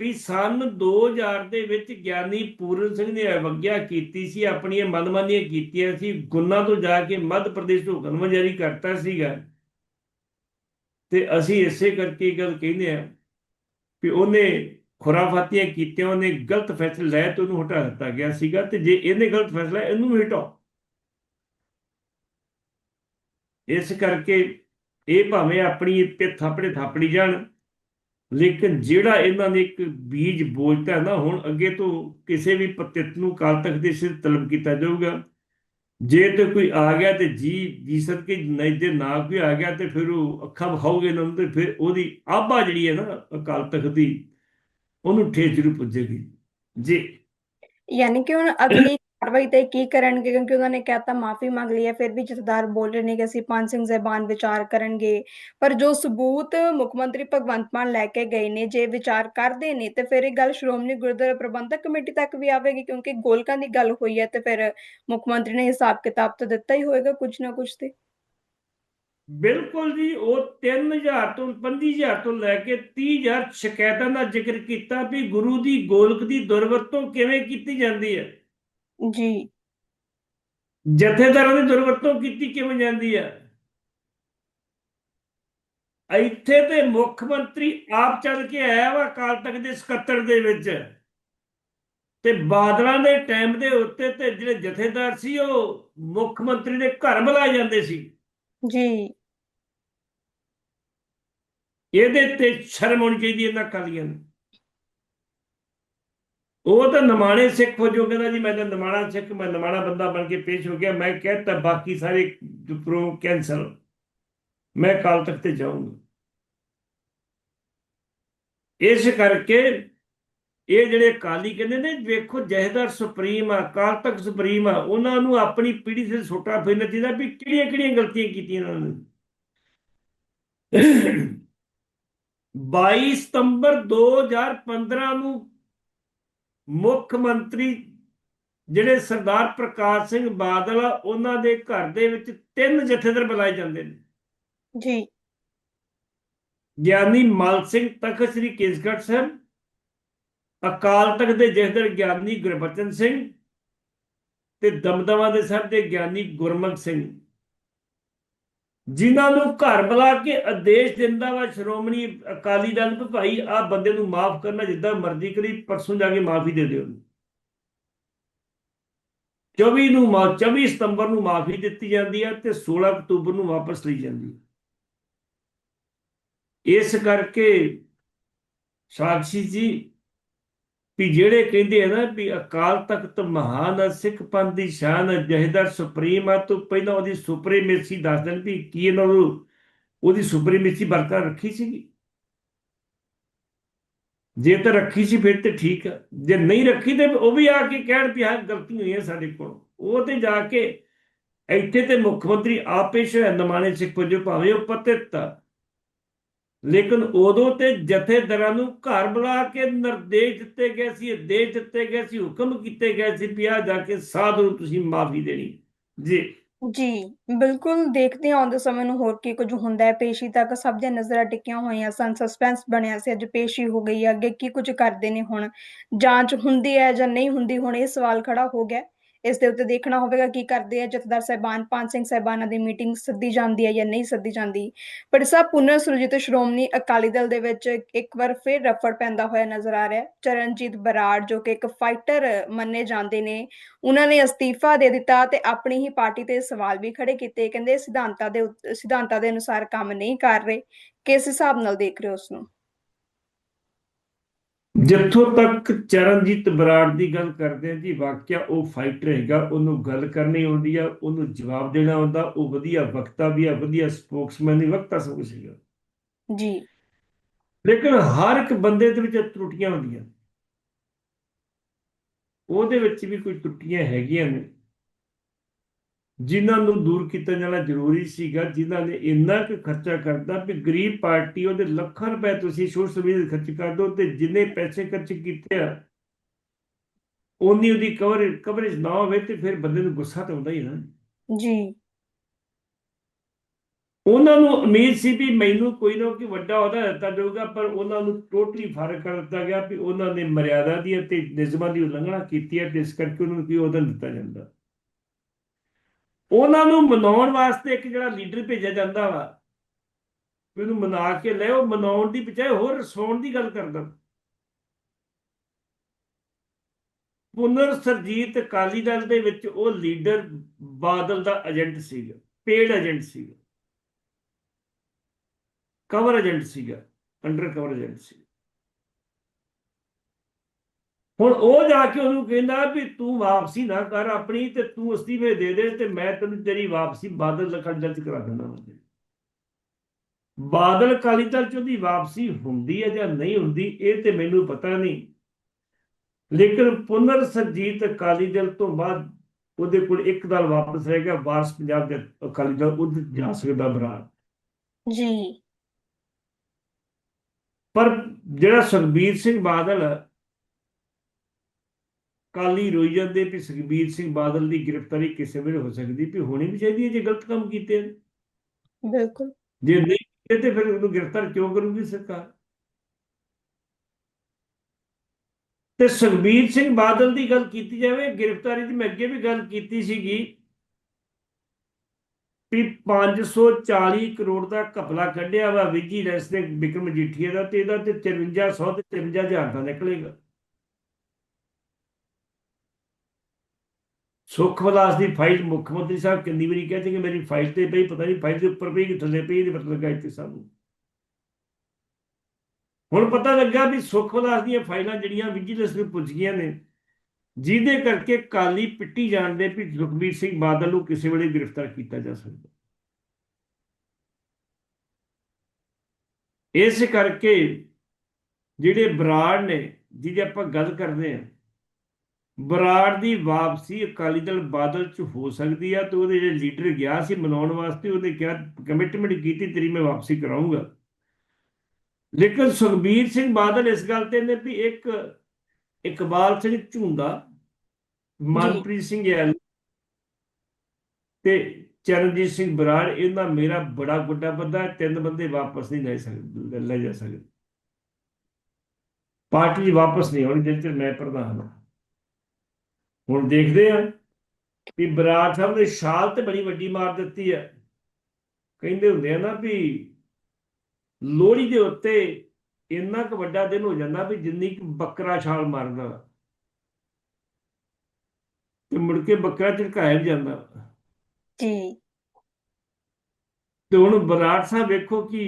ਵੀ ਸਨ 2000 ਦੇ ਵਿੱਚ ਗਿਆਨੀ ਪੂਰਨ ਸਿੰਘ ਨੇ ਅਵਗਿਆ ਕੀਤੀ ਸੀ, ਆਪਣੀਆਂ ਮਨਮਾਨੀਆਂ ਕੀਤੀਆਂ ਸੀ, ਗੁਨਾ ਤੋਂ ਜਾ ਕੇ ਮੱਧ ਪ੍ਰਦੇਸ਼ ਤੋਂ ਹੁਕਮ ਜਾਰੀ ਕਰਤਾ ਸੀਗਾ। ਤੇ ਅਸੀਂ ਇਸੇ ਕਰਕੇ ਇਹ ਗੱਲ ਕਹਿੰਦੇ ਆ ਕਿ ਉਹਨੇ ਖੁਰਾਫਾਤੀਆਂ ਕੀਤੀਆਂ, ਉਹਨੇ ਗਲਤ ਫੈਸਲਾ ਲਿਆ ਤੇ ਉਹਨੂੰ ਹਟਾ ਦਿੱਤਾ ਗਿਆ ਸੀਗਾ ਤੇ ਜੇ ਇਹਨੇ ਗਲਤ ਫੈਸਲਾ ਇਹਨੂੰ ਵੀ ਹਟਾਓ। ਇਸ ਕਰਕੇ ਇਹ ਭਾਵੇਂ ਆਪਣੀ ਪਿੱਠ ਥਾਪੜੇ ਥਾਪੜੀ ਜਾਣ, ਲੇਕਿਨ ਜਿਹੜਾ ਇਹਨਾਂ ਨੇ ਇੱਕ ਬੀਜ ਬੋਝਤਾ ਨਾ, ਹੁਣ ਅੱਗੇ ਤੋਂ ਕਿਸੇ ਵੀ ਪਤਿਤ ਨੂੰ ਕਾਲ ਤੱਕ ਦੇ ਸਿਰ ਤਲਬ ਕੀਤਾ ਜਾਊਗਾ। ਜੇ ਤੇ ਕੋਈ ਆ ਗਿਆ ਤੇ ਜੀ ਜੀ ਸਦਕੇ, ਨਹੀਂ ਨਾ ਕੋਈ ਆ ਗਿਆ ਤੇ ਫਿਰ ਉਹ ਅੱਖਾਂ ਵਿਖਾਓਗੇ ਇਹਨਾਂ ਤੇ ਫਿਰ ਉਹਦੀ ਆਭਾ ਜਿਹੜੀ ਹੈ ਨਾ, ਅਕਾਲ ਤਖਤ ਦੀ, ਉਹਨੂੰ ਠੇਸ ਜ਼ਰੂਰ ਪੁੱਜੇਗੀ। ਜੀ। ਯਾਨੀ ਕਿ ਹੁਣ ਅਗਲੀ ਕਾਰਵਾਈ ਤੇ ਕੀ ਕਰਨਗੇ? ਕਿਉਂਕਿ ਉਹਨਾਂ ਨੇ ਕਹਿਤਾ ਮਾਫੀ ਮੰਗ ਲਈ ਹੈ, ਫਿਰ ਵੀ ਜਥੇਦਾਰ ਬੋਲ ਰਹੇ ਨੇ ਕਿ ਅਸੀਂ ਪੰਜ ਸਿੰਘ ਜ਼ਬਾਨ ਵਿਚਾਰ ਕਰਨਗੇ। ਪਰ ਜੋ ਸਬੂਤ ਮੁੱਖ ਮੰਤਰੀ ਭਗਵੰਤ ਮਾਨ ਲੈ ਕੇ ਗਏ ਨੇ, ਜੇ ਵਿਚਾਰ ਕਰਦੇ ਨੇ, ਤੇ ਫਿਰ ਇਹ ਗੱਲ ਸ਼੍ਰੋਮਣੀ ਗੁਰਦੁਆਰਾ ਪ੍ਰਬੰਧਕ ਕਮੇਟੀ ਤੱਕ ਵੀ ਆਵੇਗੀ, ਕਿਉਂਕਿ ਗੋਲਕਾਂ ਦੀ ਗੱਲ ਹੋਈ ਹੈ ਤੇ ਫਿਰ ਮੁੱਖ ਮੰਤਰੀ ਨੇ ਹਿਸਾਬ ਕਿਤਾਬ ਤਾਂ ਦਿੱਤਾ ਹੀ ਹੋਏਗਾ ਕੁਝ ਨਾ ਕੁਝ ਤੇ। ਬਿਲਕੁਲ ਜੀ, ਉਹ 3000 ਤੋਂ 25000 ਤੋਂ ਲੈ ਕੇ 30000 ਸ਼ਿਕਾਇਤਾਂ ਦਾ ਜ਼ਿਕਰ ਕੀਤਾ ਵੀ ਗੁਰੂ ਦੀ ਗੋਲਕ ਦੀ ਦੁਰਵਰਤੋਂ ਕਿਵੇਂ ਕੀਤੀ ਜਾਂਦੀ ਹੈ। ਜੀ। ਜਥੇਦਾਰਾਂ ਦੀ ਦੁਰਵਰਤੋਂ ਕੀਤੀ ਕਿਵੇਂ ਜਾਂਦੀ ਹੈ ਇੱਥੇ ਤੇ ਮੁੱਖ ਮੰਤਰੀ ਆਪ ਚੱਲ ਕੇ ਆਇਆ ਵਾ ਅਕਾਲ ਤਖਤ ਦੇ ਸਕੱਤਰ ਦੇ ਵਿੱਚ। ਤੇ ਬਾਦਲਾਂ ਦੇ ਟਾਈਮ ਦੇ ਉੱਤੇ ਤੇ ਜਿਹੜੇ ਜਥੇਦਾਰ ਸੀ ਉਹ ਮੁੱਖ ਮੰਤਰੀ ਦੇ ਘਰ ਬੁਲਾਏ ਜਾਂਦੇ ਸੀ। ਜੀ। ਇਹਦੇ ਤੇ ਸ਼ਰਮ ਹੋਣੀ ਚਾਹੀਦੀ ਇਹਨਾਂ ਕਾਲੀਆਂ ਨੂੰ। ਉਹ ਤਾਂ ਨਮਾਣੇ ਸਿੱਖ ਵਜੋਂ ਕਹਿੰਦਾ ਜੀ, ਮੈਂ ਤਾਂ ਨਮਾਣਾ ਸਿੱਖ, ਮੈਂ ਨਮਾਣਾ ਬੰਦਾ ਬਣ ਕੇ ਪੇਸ਼ ਹੋ ਗਿਆ। ਮੈਂ ਕਹਿਤਾ ਬਾਕੀ ਸਾਰੇ ਪ੍ਰੋ ਕੈਂਸਲ ਮੈਂ ਕਾਲ ਤੱਕ ਤੇ ਜਾਊਂਗਾ। ਇਸ ਕਰਕੇ ਇਹ ਜਿਹੜੇ ਕਾਲੀ ਕਹਿੰਦੇ ਨੇ, ਵੇਖੋ ਜਹੇਦਾਰ ਸੁਪਰੀਮ ਆ ਕਾਲ ਤੱਕ ਸੁਪਰੀਮ ਆ, ਉਹਨਾਂ ਨੂੰ ਆਪਣੀ ਪੀੜੀ ਤੇ ਛੋਟਾ ਫਿਰਨਾ ਚਾਹੀਦਾ ਵੀ ਕਿਹੜੀਆਂ ਕਿਹੜੀਆਂ ਗਲਤੀਆਂ ਕੀਤੀਆਂ ਉਹਨਾਂ ਨੇ। 22 ਸਤੰਬਰ 2015 ਨੂੰ ਮੁੱਖ ਮੰਤਰੀ ਜਿਹੜੇ ਸਰਦਾਰ ਪ੍ਰਕਾਸ਼ ਸਿੰਘ ਬਾਦਲ ਆ ਉਹਨਾਂ ਦੇ ਘਰ ਦੇ ਵਿੱਚ ਤਿੰਨ ਜਥੇਦਾਰ ਬੁਲਾਏ ਜਾਂਦੇ ਨੇ। ਜੀ। ਗਿਆਨੀ ਮਲ ਸਿੰਘ ਤਖਤ ਸ੍ਰੀ ਕੇਸਗੜ੍ਹ ਸਾਹਿਬ ਅਕਾਲ ਤਖਤ ਦੇ ਜਥੇਦਾਰ ਗਿਆਨੀ ਗੁਰਬਚਨ ਸਿੰਘ ਤੇ ਦਮਦਮਾ ਦੇ ਸਾਹਿਬ ਦੇ ਗਿਆਨੀ ਗੁਰਮੁਖ ਸਿੰਘ। ਜਿਨ੍ਹਾਂ ਨੂੰ ਘਰ ਬੁਲਾ ਕੇ ਆਦੇਸ਼ ਦਿੰਦਾ ਵਾ, ਸ਼੍ਰੋਮਣੀ ਅਕਾਲੀ ਦਲ ਵੀ ਭਾਈ ਆ ਬੰਦੇ ਨੂੰ ਮਾਫ ਕਰਨਾ ਜਿੱਦਾਂ ਮਰਜ਼ੀ ਕਰੀ, ਪਰਸੋਂ ਜਾ ਕੇ ਮਾਫੀ ਦੇ ਦਿਓ 24 ਨੂੰ ਮਾ 24 ਸਤੰਬਰ ਨੂੰ ਮਾਫੀ ਦਿੱਤੀ ਜਾਂਦੀ ਹੈ ਤੇ 16 ਅਕਤੂਬਰ ਨੂੰ ਵਾਪਸ ਲਈ ਜਾਂਦੀ ਹੈ ਇਸ ਕਰਕੇ ਸਾਖੀ ਜੀ ਵੀ ਜਿਹੜੇ ਕਹਿੰਦੇ ਆ ਨਾ ਵੀ ਅਕਾਲ ਤਖਤ ਮਹਾਨ ਆ, ਸਿੱਖ ਪੰਥ ਦੀ ਸ਼ਾਨ ਆ, ਜਹੇਦਾਰ ਸੁਪਰੀਮ ਆ ਤੋਂ ਪਹਿਲਾਂ ਉਹਦੀ ਸੁਪਰੀਮੇਸੀ ਦੱਸ ਦੇਣ ਵੀ ਕੀ ਇਹਨਾਂ ਨੂੰ ਉਹਦੀ ਸੁਪਰੀਮੇਸੀ ਬਰਕਰਾਰ ਰੱਖੀ ਸੀਗੀ। ਜੇ ਤਾਂ ਰੱਖੀ ਸੀ ਫਿਰ ਤੇ ਠੀਕ ਆ ਜੇ ਨਹੀਂ ਰੱਖੀ ਤੇ ਉਹ ਵੀ ਆ ਕੇ ਕਹਿਣ ਵੀ ਹਾਂ ਗਲਤੀ ਹੋਈ ਹੈ ਸਾਡੇ ਕੋਲ। ਉਹ ਤੇ ਜਾ ਕੇ ਇੱਥੇ ਤੇ ਮੁੱਖ ਮੰਤਰੀ ਆਪੇ ਸ਼ਹਿਰ ਨਮਾਣੇ ਸਿੱਖ ਵਜੋਂ ਭਾਵੇਂ ਉਹ ਪਤਿਤ ਆ ਲੇਕਿਨ ਉਦੋਂ ਤੇ ਜਥੇਦਾਰਾਂ ਨੂੰ ਘਰ ਬੁਲਾ ਕੇ ਨਿਰਦੇਸ਼ ਦਿੱਤੇ ਗਏ ਸੀ, ਆਦੇਸ਼ ਦਿੱਤੇ ਗਏ ਸੀ, ਹੁਕਮ ਕੀਤੇ ਗਏ ਸੀ ਵੀ ਜਾ ਕੇ ਸਾਧੂ ਨੂੰ ਤੁਸੀਂ ਮਾਫੀ ਦੇਣੀ ਜੀ। ਜੀ, ਬਿਲਕੁਲ ਦੇਖਦੇ ਹਾਂ ਆਉਂਦੇ ਸਮੇਂ ਨੂੰ ਹੋਰ ਕੀ ਕੁਝ ਹੁੰਦਾ ਹੈ। ਪੇਸ਼ੀ ਤੱਕ ਸਭ ਦੀਆਂ ਨਜ਼ਰਾਂ ਟਿਕੀਆਂ ਹੋਈਆਂ ਸਨ ਸਸਪੈਂਸ ਬਣਿਆ ਸੀ, ਅੱਜ ਪੇਸ਼ੀ ਹੋ ਗਈ ਹੈ, ਅੱਗੇ ਕੀ ਕੁਝ ਕਰਦੇ ਨੇ ਹੁਣ? ਜਾਂਚ ਹੁੰਦੀ ਹੈ ਜਾਂ ਨਹੀਂ ਹੁੰਦੀ? ਹੁਣ ਇਹ ਸਵਾਲ ਖੜਾ ਹੋ ਗਿਆ। ਇਸ ਦੇ ਉੱਤੇ ਦੇਖਣਾ ਹੋਵੇਗਾ ਕੀ ਕਰਦੇ ਆ ਜਥੇਦਾਰ ਸਾਹਿਬਾਨ ਪੰਜ ਸਿੰਘ ਸਾਹਿਬਾਨਾਂ ਦੀ ਮੀਟਿੰਗ ਸੱਦੀ ਜਾਂਦੀ ਹੈ ਜਾਂ ਨਹੀਂ ਸੱਦੀ ਜਾਂਦੀ। ਪਰ ਸਭ ਪੁਨਰ ਸੁਰਜੀਤ ਸ਼੍ਰੋਮਣੀ ਅਕਾਲੀ ਦਲ ਦੇ ਵਿੱਚ ਇੱਕ ਵਾਰ ਫਿਰ ਰਫੜ ਪੈਂਦਾ ਹੋਇਆ ਨਜ਼ਰ ਆ ਰਿਹਾ ਚਰਨਜੀਤ ਬਰਾੜ ਜੋ ਕਿ ਇੱਕ ਫਾਈਟਰ ਮੰਨੇ ਜਾਂਦੇ ਨੇ, ਉਹਨਾਂ ਨੇ ਅਸਤੀਫਾ ਦੇ ਦਿੱਤਾ ਤੇ ਆਪਣੀ ਹੀ ਪਾਰਟੀ ਤੇ ਸਵਾਲ ਵੀ ਖੜੇ ਕੀਤੇ। ਕਹਿੰਦੇ ਸਿਧਾਂਤਾਂ ਦੇ ਸਿਧਾਂਤਾਂ ਦੇ ਅਨੁਸਾਰ ਕੰਮ ਨਹੀਂ ਕਰ ਰਹੇ। ਕਿਸ ਹਿਸਾਬ ਨਾਲ ਦੇਖ ਰਹੇ ਹੋ ਉਸ ਨੂੰ ਜਿੱਥੋਂ ਤੱਕ ਚਰਨਜੀਤ ਬਰਾੜ ਦੀ ਗੱਲ ਕਰਦੇ ਆ ਜੀ ਵਾਕਿਆ ਉਹ ਫਾਈਟਰ ਹੈਗਾ ਉਹਨੂੰ ਗੱਲ ਕਰਨੀ ਆਉਂਦੀ ਆ ਉਹਨੂੰ ਜਵਾਬ ਦੇਣਾ ਆਉਂਦਾ ਉਹ ਵਧੀਆ ਵਕਤਾ ਵੀ ਆ ਵਧੀਆ ਸਪੋਕਸਮੈਨ ਵੀ ਵਕਤਾ ਸਭ ਕੁਛ ਹੈਗਾ। ਜੀ। ਲੇਕਿਨ ਹਰ ਇੱਕ ਬੰਦੇ ਦੇ ਵਿੱਚ ਤਰੁੱਟੀਆਂ ਹੁੰਦੀਆਂ ਉਹਦੇ ਵਿੱਚ ਵੀ ਕੋਈ ਤਰੁੱਟੀਆਂ ਹੈਗੀਆਂ ਨੇ। ਜਿਨ੍ਹਾਂ ਨੂੰ ਦੂਰ ਕੀਤਾ ਜਾਣਾ ਜ਼ਰੂਰੀ ਸੀਗਾ ਜਿਨ੍ਹਾਂ ਨੇ ਇੰਨਾ ਕੁ ਖਰਚਾ ਕਰਦਾ ਵੀ ਗਰੀਬ ਪਾਰਟੀ ਉਹਦੇ ਲੱਖਾਂ ਰੁਪਏ ਤੁਸੀਂ ਸੋਸ਼ਲ ਮੀਡੀਆ ਖਰਚ ਕਰ ਦਿਓ ਤੇ ਜਿੰਨੇ ਪੈਸੇ ਖਰਚ ਕੀਤੇ ਆ ਉਨੀ ਉਹਦੀ ਕਵਰ ਕਵਰੇਜ ਨਾ ਹੋਵੇ ਤੇ ਫਿਰ ਬੰਦੇ ਨੂੰ ਗੁੱਸਾ ਤਾਂ ਆਉਂਦਾ ਹੀ ਨਾ। ਜੀ। ਉਹਨਾਂ ਨੂੰ ਉਮੀਦ ਸੀ ਵੀ ਮੈਨੂੰ ਕੋਈ ਨਾ ਕੋਈ ਵੱਡਾ ਅਹੁਦਾ ਦਿੱਤਾ ਜਾਊਗਾ ਪਰ ਉਹਨਾਂ ਨੂੰ ਟੋਟਲੀ ਫ਼ਰਕ ਕਰ ਦਿੱਤਾ ਗਿਆ ਵੀ ਉਹਨਾਂ ਨੇ ਮਰਿਆਦਾ ਦੀ ਅਤੇ ਨਿਯਮਾਂ ਦੀ ਉਲੰਘਣਾ ਕੀਤੀ ਹੈ ਇਸ ਕਰਕੇ ਉਹਨਾਂ ਨੂੰ ਕੋਈ ਅਹੁਦਾ ਦਿੱਤਾ ਜਾਂਦਾ। ਉਹਨਾਂ ਨੂੰ ਮਨਾਉਣ ਵਾਸਤੇ ਇੱਕ ਜਿਹੜਾ ਲੀਡਰ ਭੇਜਿਆ ਜਾਂਦਾ ਵਾ, ਵੀ ਉਹਨੂੰ ਮਨਾ ਕੇ ਲੈ, ਉਹ ਮਨਾਉਣ ਦੀ ਬਜਾਏ ਹੋਰ ਰਸਾਉਣ ਦੀ ਗੱਲ ਕਰਦਾ ਪੁਨਰ ਸਰਜੀਤ ਅਕਾਲੀ ਦਲ ਦੇ ਵਿੱਚ ਉਹ ਲੀਡਰ ਬਾਦਲ ਦਾ ਏਜੰਟ ਸੀਗਾ ਪੇਡ ਏਜੰਟ ਸੀਗਾ। ਕਵਰ ਏਜੰਟ ਸੀਗਾ ਅੰਡਰ ਕਵਰ ਏਜੰਟ ਸੀ ਹੁਣ ਉਹ ਜਾ ਕੇ ਉਹਨੂੰ ਕਹਿੰਦਾ ਵੀ ਤੂੰ ਵਾਪਸੀ ਨਾ ਕਰ ਆਪਣੀ ਤੇ ਤੂੰ ਅਸਤੀਫੇ ਦੇ ਦੇ ਤੇ ਮੈਂ ਤੈਨੂੰ ਤੇਰੀ ਵਾਪਸੀ ਬਾਦਲ ਦਲ ਚ ਕਰਾ ਦਿੰਦਾ ਹਾਂ ਬਾਦਲ ਅਕਾਲੀ ਦਲ ਚ ਉਹਦੀ ਵਾਪਸੀ ਹੁੰਦੀ ਹੈ ਜਾਂ ਨਹੀਂ ਹੁੰਦੀ ਇਹ ਤੇ ਮੈਨੂੰ ਪਤਾ ਨਹੀਂ। ਲੇਕਿਨ ਪੁਨਰ ਸਰਜੀਤ ਅਕਾਲੀ ਦਲ ਤੋਂ ਬਾਅਦ ਉਹਦੇ ਕੋਲ ਇੱਕ ਦਲ ਵਾਪਸ ਰਹਿ ਗਿਆ ਵਾਰਸ ਪੰਜਾਬ ਦੇ ਅਕਾਲੀ ਦਲ ਉਹ ਜਾ ਸਕਦਾ ਬਰਾੜ। ਜੀ। ਪਰ ਜਿਹੜਾ ਸੁਖਬੀਰ ਸਿੰਘ ਬਾਦਲ ਕਾਲੀ ਰੋਈ ਜਾਂਦੇ ਵੀ ਸੁਖਬੀਰ ਸਿੰਘ ਬਾਦਲ ਦੀ ਗ੍ਰਿਫਤਾਰੀ ਕਿਸੇ ਵੇਲੇ ਹੋ ਸਕਦੀ ਵੀ ਹੋਣੀ ਵੀ ਚਾਹੀਦੀ ਹੈ ਜੇ ਗਲਤ ਕੰਮ ਕੀਤੇ ਨੇ। ਬਿਲਕੁਲ। ਜੇ ਨਹੀਂ ਕੀਤੇ ਤੇ ਫਿਰ ਉਹਨੂੰ ਗ੍ਰਿਫਤਾਰ ਕਿਉਂ ਕਰੂਗੀ ਸਰਕਾਰ? ਤੇ ਸੁਖਬੀਰ ਸਿੰਘ ਬਾਦਲ ਦੀ ਗੱਲ ਕੀਤੀ ਜਾਵੇ ਗ੍ਰਿਫਤਾਰੀ ਦੀ ਮੈਂ ਅੱਗੇ ਵੀ ਗੱਲ ਕੀਤੀ ਸੀਗੀ ਵੀ 540 ਕਰੋੜ ਦਾ ਘਪਲਾ ਕੱਢਿਆ ਵਾ ਵਿਜੀਲੈਂਸ ਦੇ ਵਿਕਰਮ ਮਜੀਠੀਆ ਦਾ ਤੇ ਇਹਦਾ ਤੇ 5300 ਤੇ 53000 ਦਾ ਨਿਕਲੇਗਾ। ਸੁਖ ਵਿਲਾਸ ਦੀ ਫਾਈਲ ਮੁੱਖ ਮੰਤਰੀ ਸਾਹਿਬ ਕਿੰਨੀ ਵਾਰੀ ਕਹਿੰਦੇ ਕਿ ਮੇਰੀ ਫਾਈਲ ਤੇ ਪਈ, ਪਤਾ ਨਹੀਂ ਫਾਈਲ ਦੇ ਉੱਪਰ ਪਈ ਕਿ ਥੱਲੇ ਪਈ, ਇਹਦੇ ਪਤਾ ਲੱਗਾ ਇੱਥੇ ਸਾਨੂੰ ਹੁਣ ਪਤਾ ਲੱਗਾ ਵੀ ਸੁਖ ਵਿਲਾਸ ਦੀਆਂ ਫਾਈਲਾਂ ਜਿਹੜੀਆਂ ਵਿਜੀਲੈਂਸ ਨੂੰ ਪੁੱਜ ਗਈਆਂ ਨੇ, ਜਿਹਦੇ ਕਰਕੇ ਕਾਲੀ ਪਿੱਟੀ ਜਾਣਦੇ ਵੀ ਸੁਖਬੀਰ ਸਿੰਘ ਬਾਦਲ ਨੂੰ ਕਿਸੇ ਵੇਲੇ ਗ੍ਰਿਫਤਾਰ ਕੀਤਾ ਜਾ ਸਕਦਾ। ਇਸ ਕਰਕੇ ਜਿਹੜੇ ਬਰਾੜ ਨੇ, ਜਿਹਦੀ ਆਪਾਂ ਗੱਲ ਕਰਦੇ ਹਾਂ ਬਰਾੜ ਦੀ ਵਾਪਸੀ ਅਕਾਲੀ ਦਲ ਬਾਦਲ ਚ ਹੋ ਸਕਦੀ ਆ ਤੇ ਉਹਦੇ ਜਿਹੜੇ ਲੀਡਰ ਗਿਆ ਸੀ ਮਨਾਉਣ ਵਾਸਤੇ ਉਹਨੇ ਕਿਹਾ ਕਮਿਟਮੈਂਟ ਕੀਤੀ ਤੇਰੀ ਮੈਂ ਵਾਪਸੀ ਕਰਾਉਂਗਾ ਲੇਕਿਨ ਸੁਖਬੀਰ ਸਿੰਘ ਬਾਦਲ ਇਸ ਗੱਲ ਤੇ ਨੇ ਵੀ ਇੱਕ ਇਕਬਾਲ ਸਿੰਘ ਝੁੰਦਾ ਮਨਪ੍ਰੀਤ ਸਿੰਘ ਯੈਲ ਤੇ ਚਰਨਜੀਤ ਸਿੰਘ ਬਰਾੜ ਇਹਨਾਂ ਮੇਰਾ ਬੜਾ ਗੁੱਡਾ ਬੰਦਾ ਤਿੰਨ ਬੰਦੇ ਵਾਪਸ ਨਹੀਂ ਲੈ ਸਕਦੇ ਲੈ ਜਾ ਸਕਦੇ। ਪਾਰਟੀ ਵਾਪਸ ਨਹੀਂ ਹੋਣੀ ਜਿੰਨ ਚਿਰ ਮੈਂ ਪ੍ਰਧਾਨ ਹਾਂ। ਹੁਣ ਦੇਖਦੇ ਆ ਵੀ ਬਰਾੜ ਸਾਹਿਬ ਨੇ ਛਾਲ ਤੇ ਬੜੀ ਵੱਡੀ ਮਾਰ ਦਿੱਤੀ ਹੈ। ਕਹਿੰਦੇ ਹੁੰਦੇ ਆ ਨਾ ਵੀ ਲੋਹੜੀ ਦੇ ਉੱਤੇ ਇੰਨਾ ਕੁ ਵੱਡਾ ਦਿਨ ਹੋ ਜਾਂਦਾ ਵੀ ਜਿੰਨੀ ਕੁ ਬੱਕਰਾ ਛਾਲ ਮਾਰਦਾ ਤੇ ਮੁੜ ਕੇ ਬੱਕਰਾ ਝਟਕਾਇਆ ਵੀ ਜਾਂਦਾ। ਜੀ। ਤੇ ਹੁਣ ਬਰਾੜ ਸਾਹਿਬ ਵੇਖੋ ਕਿ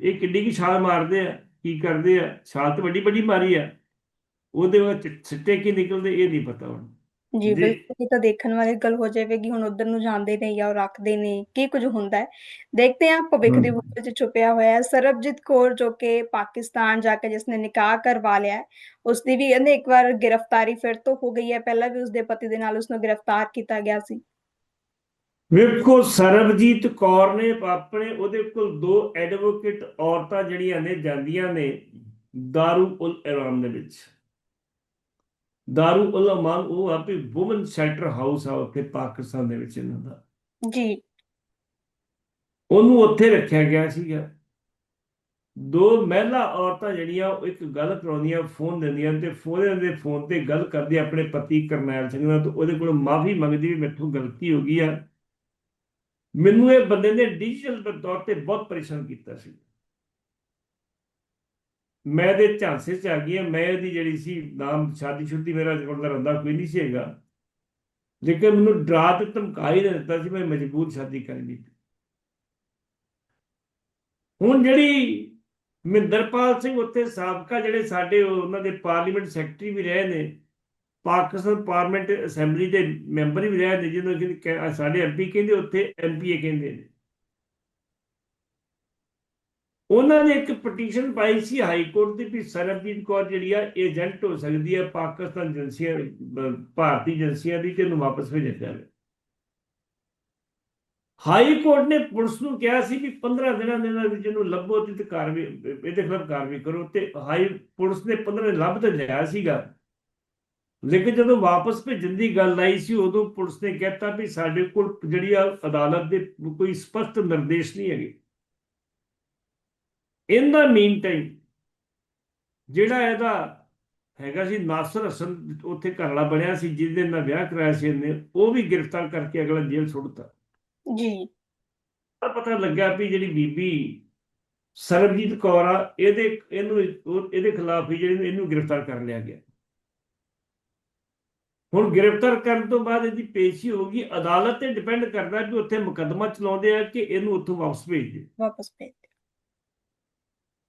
ਇਹ ਕਿੱਡੀ ਕੀ ਛਾਲ ਮਾਰਦੇ ਆ ਕੀ ਕਰਦੇ ਆ ਛਾਲ ਤੇ ਵੱਡੀ ਵੱਡੀ ਮਾਰੀ ਆ ਉਹਦੇ ਵਿੱਚ ਸਿੱਟੇ ਕੀ ਨਿਕਲਦੇ ਇਹ ਨਹੀਂ ਪਤਾ ਹੁਣ। ਜੀ ਜੀ। ਬਿਲਕੁਲ ਇਹ ਤਾਂ ਦੇਖਣ ਵਾਲੀ ਗੱਲ ਹੋ ਜਾਵੇਗੀ ਹੁਣ ਉਧਰ ਨੂੰ ਜਾਂਦੇ ਨੇ ਜਾਂ ਉਹ ਰੱਖਦੇ ਨੇ ਕੀ ਕੁਝ ਹੁੰਦਾ ਹੈ। ਦੇਖਦੇ ਹਾਂ ਭਵਿੱਖ ਦੀ। ਬੁੱਧ ਵਿੱਚ ਛੁਪਿਆ ਹੋਇਆ ਹੈ। ਸਰਬਜੀਤ ਕੌਰ ਜੋ ਕਿ ਪਾਕਿਸਤਾਨ ਜਾ ਕੇ ਜਿਸਨੇ ਨਿਕਾਹ ਕਰਵਾ ਲਿਆ ਹੈ ਉਸ ਦੀ ਵੀ ਇੱਕ ਵਾਰ ਗ੍ਰਿਫਤਾਰੀ ਫਿਰ ਤੋਂ ਹੋ ਗਈ ਹੈ। ਪਹਿਲਾਂ ਵੀ ਉਸਦੇ ਪਤੀ ਦੇ ਨਾਲ ਉਸਨੂੰ ਗ੍ਰਿਫਤਾਰ ਕੀਤਾ ਗਿਆ ਸੀ। ਵੇਖੋ ਸਰਬਜੀਤ ਕੌਰ ਨੇ ਆਪਣੇ ਉਹਦੇ ਕੋਲ ਦੋ ਐਡਵੋਕੇਟ ਔਰਤਾਂ ਜਿਹੜੀਆਂ ਨੇ ਜਾਂਦੀਆਂ ਨੇ ਦਾਰੂ ਉਲ ਇਲਾਮ ਦੇ ਵਿੱਚ। ਦਾਰੂ ਉਲ ਅਮਾਨ ਉਹ ਆਪੇ ਔਮਨ ਸ਼ੈਲਟਰ ਹਾਊਸ ਆ ਉੱਥੇ ਪਾਕਿਸਤਾਨ ਦੇ ਵਿੱਚ ਇਹਨਾਂ ਦਾ ਜੀ ਉਹਨੂੰ ਉੱਥੇ ਰੱਖਿਆ ਗਿਆ ਸੀਗਾ ਦੋ ਮਹਿਲਾ ਔਰਤਾਂ ਜਿਹੜੀਆਂ ਉਹ ਇੱਕ ਗੱਲ ਕਰਾਉਂਦੀਆਂ ਫੋਨ ਦਿੰਦੀਆਂ ਤੇ ਫੋਨ ਦੇ ਫੋਨ ਤੇ ਗੱਲ ਕਰਦੀ ਆਪਣੇ ਪਤੀ ਕਰਨੈਲ ਸਿੰਘ ਨਾਲ ਤੇ ਉਹਦੇ ਕੋਲ ਮਾਫੀ ਮੰਗਦੀ ਵੀ ਮੈਥੋਂ ਗਲਤੀ ਹੋ ਗਈ ਆ ਮੈਨੂੰ ਇਹ ਬੰਦੇ ਨੇ ਡਿਜੀਟਲ ਤੌਰ ਤੇ ਬਹੁਤ ਪਰੇਸ਼ਾਨ ਕੀਤਾ ਸੀ ਮੈਂ ਦੇ ਝਾਂਸੇ ਚ ਆ ਗਈ ਹਾਂ, ਮੈਂ ਇਹਦੀ ਜਿਹੜੀ ਸੀ ਨਾਮ ਸ਼ਾਦੀ ਸ਼ੁੱਦੀ ਮੇਰਾ ਉਹਦਾ ਰੰਦਾ ਕੋਈ ਨਹੀਂ ਸੀ ਹੈਗਾ। ਲੇਕਿਨ ਮੈਨੂੰ ਡਰਾ ਤੇ ਧਮਕਾ ਹੀ ਦਿੱਤਾ ਸੀ ਮੈਂ ਮਜਬੂਰ ਸ਼ਾਦੀ ਕਰਨੀ ਹੁਣ ਜਿਹੜੀ ਮਹਿੰਦਰਪਾਲ ਸਿੰਘ ਉੱਥੇ ਸਾਬਕਾ ਜਿਹੜੇ ਸਾਡੇ ਉਹਨਾਂ ਦੇ ਪਾਰਲੀਮੈਂਟ ਸੈਕਟਰੀ ਵੀ ਰਹੇ ਨੇ ਪਾਕਿਸਤਾਨ ਪਾਰਲੀਮੈਂਟ ਅਸੈਂਬਲੀ ਦੇ ਮੈਂਬਰ ਵੀ ਰਹੇ ਨੇ ਜਿਹਨੂੰ ਕਿ ਕਹਿ- ਸਾਡੇ ਐਮਪੀ ਕਹਿੰਦੇ ਉੱਥੇ ਐਮਪੀਏ ਕਹਿੰਦੇ ਨੇ। ਉਹਨਾਂ ਨੇ ਇੱਕ ਪਟੀਸ਼ਨ ਪਾਈ ਸੀ ਹਾਈ ਕੋਰਟ ਦੇ ਵੀ ਸਰਬਜੀਤ ਕੌਰ ਜਿਹੜੀ ਆ ਏਜੰਟ ਹੋ ਸਕਦੀ ਹੈ ਪਾਕਿਸਤਾਨ ਏਜੰਸੀਆਂ ਭਾਰਤੀ ਏਜੰਸੀਆਂ ਦੀ ਤੇ ਉਹਨੂੰ ਵਾਪਸ ਭੇਜਿਆ ਜਾਵੇ। ਹਾਈ ਕੋਰਟ ਨੇ ਪੁਲਿਸ ਨੂੰ ਕਿਹਾ ਸੀ ਵੀ 15 ਦਿਨਾਂ ਦੇ ਵਿੱਚ ਇਹਨੂੰ ਲੱਭੋ ਤੇ ਕਾਰਵਾਈ ਇਹਦੇ ਖਿਲਾਫ ਕਾਰਵਾਈ ਕਰੋ ਤੇ ਹਾਈ ਪੁਲਿਸ ਨੇ 15 ਲੱਭ ਤੇ ਲਿਆ ਸੀਗਾ। ਲੇਕਿਨ ਜਦੋਂ ਵਾਪਸ ਭੇਜਣ ਦੀ ਗੱਲ ਆਈ ਸੀ, ਉਦੋਂ ਪੁਲਿਸ ਨੇ ਕਹਿਤਾ ਵੀ ਸਾਡੇ ਕੋਲ ਜਿਹੜੀ ਆ ਅਦਾਲਤ ਦੇ ਕੋਈ ਸਪਸ਼ਟ ਨਿਰਦੇਸ਼ ਨਹੀਂ ਹੈਗੇ। ਇਨ ਦਾ ਮੀਨ ਟਾਈਮ ਜਿਹੜਾ ਇਹਦਾ ਹੈਗਾ ਸੀ ਨਾਸਰ ਹਸਨ ਉੱਥੇ ਘਰ ਵਾਲਾ ਬਣਿਆ ਸੀ ਜਿਹਦੇ ਨਾਲ ਵਿਆਹ ਕਰਾਇਆ ਸੀ ਇਹਨੇ ਉਹ ਵੀ ਗ੍ਰਿਫਤਾਰ ਕਰਕੇ ਅਗਲਾ ਜੇਲ੍ਹ ਸੁੱਟਤਾ ਜੀ। ਤਾਂ ਪਤਾ ਲੱਗਾ ਵੀ ਜਿਹੜੀ ਬੀਬੀ ਸਰਬਜੀਤ ਕੌਰ ਆ ਇਹਦੇ ਇਹਨੂੰ ਇਹਦੇ ਖਿਲਾਫ ਹੀ ਜਿਹੜੇ ਇਹਨੂੰ ਗ੍ਰਿਫਤਾਰ ਕਰ ਲਿਆ ਗਿਆ। ਹੁਣ ਗ੍ਰਿਫਤਾਰ ਕਰਨ ਤੋਂ ਬਾਅਦ ਇਹਦੀ ਪੇਸ਼ੀ ਹੋਗੀ ਅਦਾਲਤ ਤੇ ਡਿਪੈਂਡ ਕਰਦਾ ਕਿ ਉੱਥੇ ਮੁਕੱਦਮਾ ਚਲਾਉਂਦੇ ਆ ਕਿ ਇਹਨੂੰ ਉੱਥੋਂ ਵਾਪਸ ਭੇਜ ਦੇ। ਵਾਪਸ ਭੇਜ।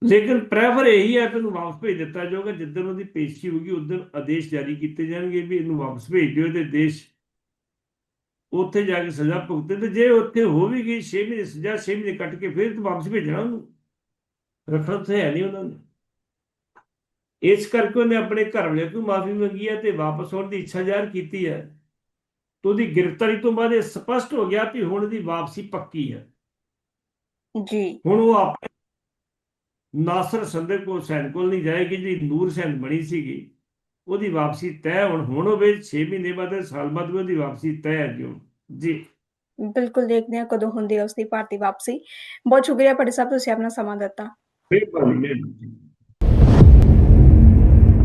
ਲੇਕਿਨ ਪ੍ਰੈਫਰ ਇਹੀ ਹੈ ਕਿ ਇਹਨੂੰ ਵਾਪਸ ਭੇਜ ਦਿੱਤਾ ਜਾਊਗਾ ਜਿੱਦਣ ਉਹਦੀ ਪੇਸ਼ੀ ਹੋਗੀ ਉਦੋਂ ਆਦੇਸ਼ ਜਾਰੀ ਕੀਤੇ ਜਾਣਗੇ ਵੀ ਇਹਨੂੰ ਵਾਪਸ ਭੇਜ ਦਿਓ ਤੇ ਦੇਸ਼ ਉੱਥੇ ਜਾ ਕੇ ਸਜ਼ਾ ਭੁਗਤੇ ਤੇ ਜੇ ਉੱਥੇ ਹੋ ਵੀ ਗਈ 6 ਮਹੀਨੇ ਸਜ਼ਾ 6 ਮਹੀਨੇ ਕੱਟ ਕੇ ਫਿਰ ਤਾਂ ਵਾਪਸ ਭੇਜਣਾ ਉਹਨੂੰ। ਰੱਖਣਾ ਉੱਥੇ ਹੈ ਨਹੀਂ ਉਹਨਾਂ ਨੇ। ਇਸ ਕਰਕੇ ਉਹਨੇ ਆਪਣੇ ਘਰ ਵਾਲੇ ਤੋਂ ਮਾਫੀ ਮੰਗੀ ਹੈ ਤੇ ਵਾਪਸ ਆਉਣ ਦੀ ਇੱਛਾ ਜ਼ਾਹਰ ਕੀਤੀ ਹੈ। ਤੇ ਉਹਦੀ ਗ੍ਰਿਫਤਾਰੀ ਤੋਂ ਬਾਅਦ ਇਹ ਸਪਸ਼ਟ ਹੋ ਗਿਆ ਕਿ ਹੁਣ ਦੀ ਵਾਪਸੀ ਪੱਕੀ ਹੈ। ਜੀ। ਹੁਣ ਉਹ ਆਪਣੇ ਨਾਸਰ ਸੰਦੇ ਕੋਲ ਸੈਨ ਕੋਲ ਨਹੀਂ ਜਾਏਗੀ ਜਿਹੜੀ ਨੂਰ ਸੈਨ ਬਣੀ ਸੀਗੀ ਉਹਦੀ ਵਾਪਸੀ ਤੈਅ ਹੁਣ ਹੁਣ ਹੋਵੇ 6 ਮਹੀਨੇ ਬਾਅਦ ਸਾਲ ਬਾਅਦ ਉਹਦੀ ਵਾਪਸੀ ਤੈਅ ਹੈ ਜੀ ਹੁਣ। ਜੀ। ਬਿਲਕੁਲ ਦੇਖਦੇ ਹਾਂ ਕਦੋਂ ਹੁੰਦੀ ਹੈ ਉਸ ਦੀ ਭਾਰਤੀ ਵਾਪਸੀ। ਬਹੁਤ ਸ਼ੁਕਰੀਆ ਭੱਟੀ ਸਾਹਿਬ ਤੁਸੀਂ ਆਪਣਾ ਸਮਾਂ ਦਿੱਤਾ। ਜੀ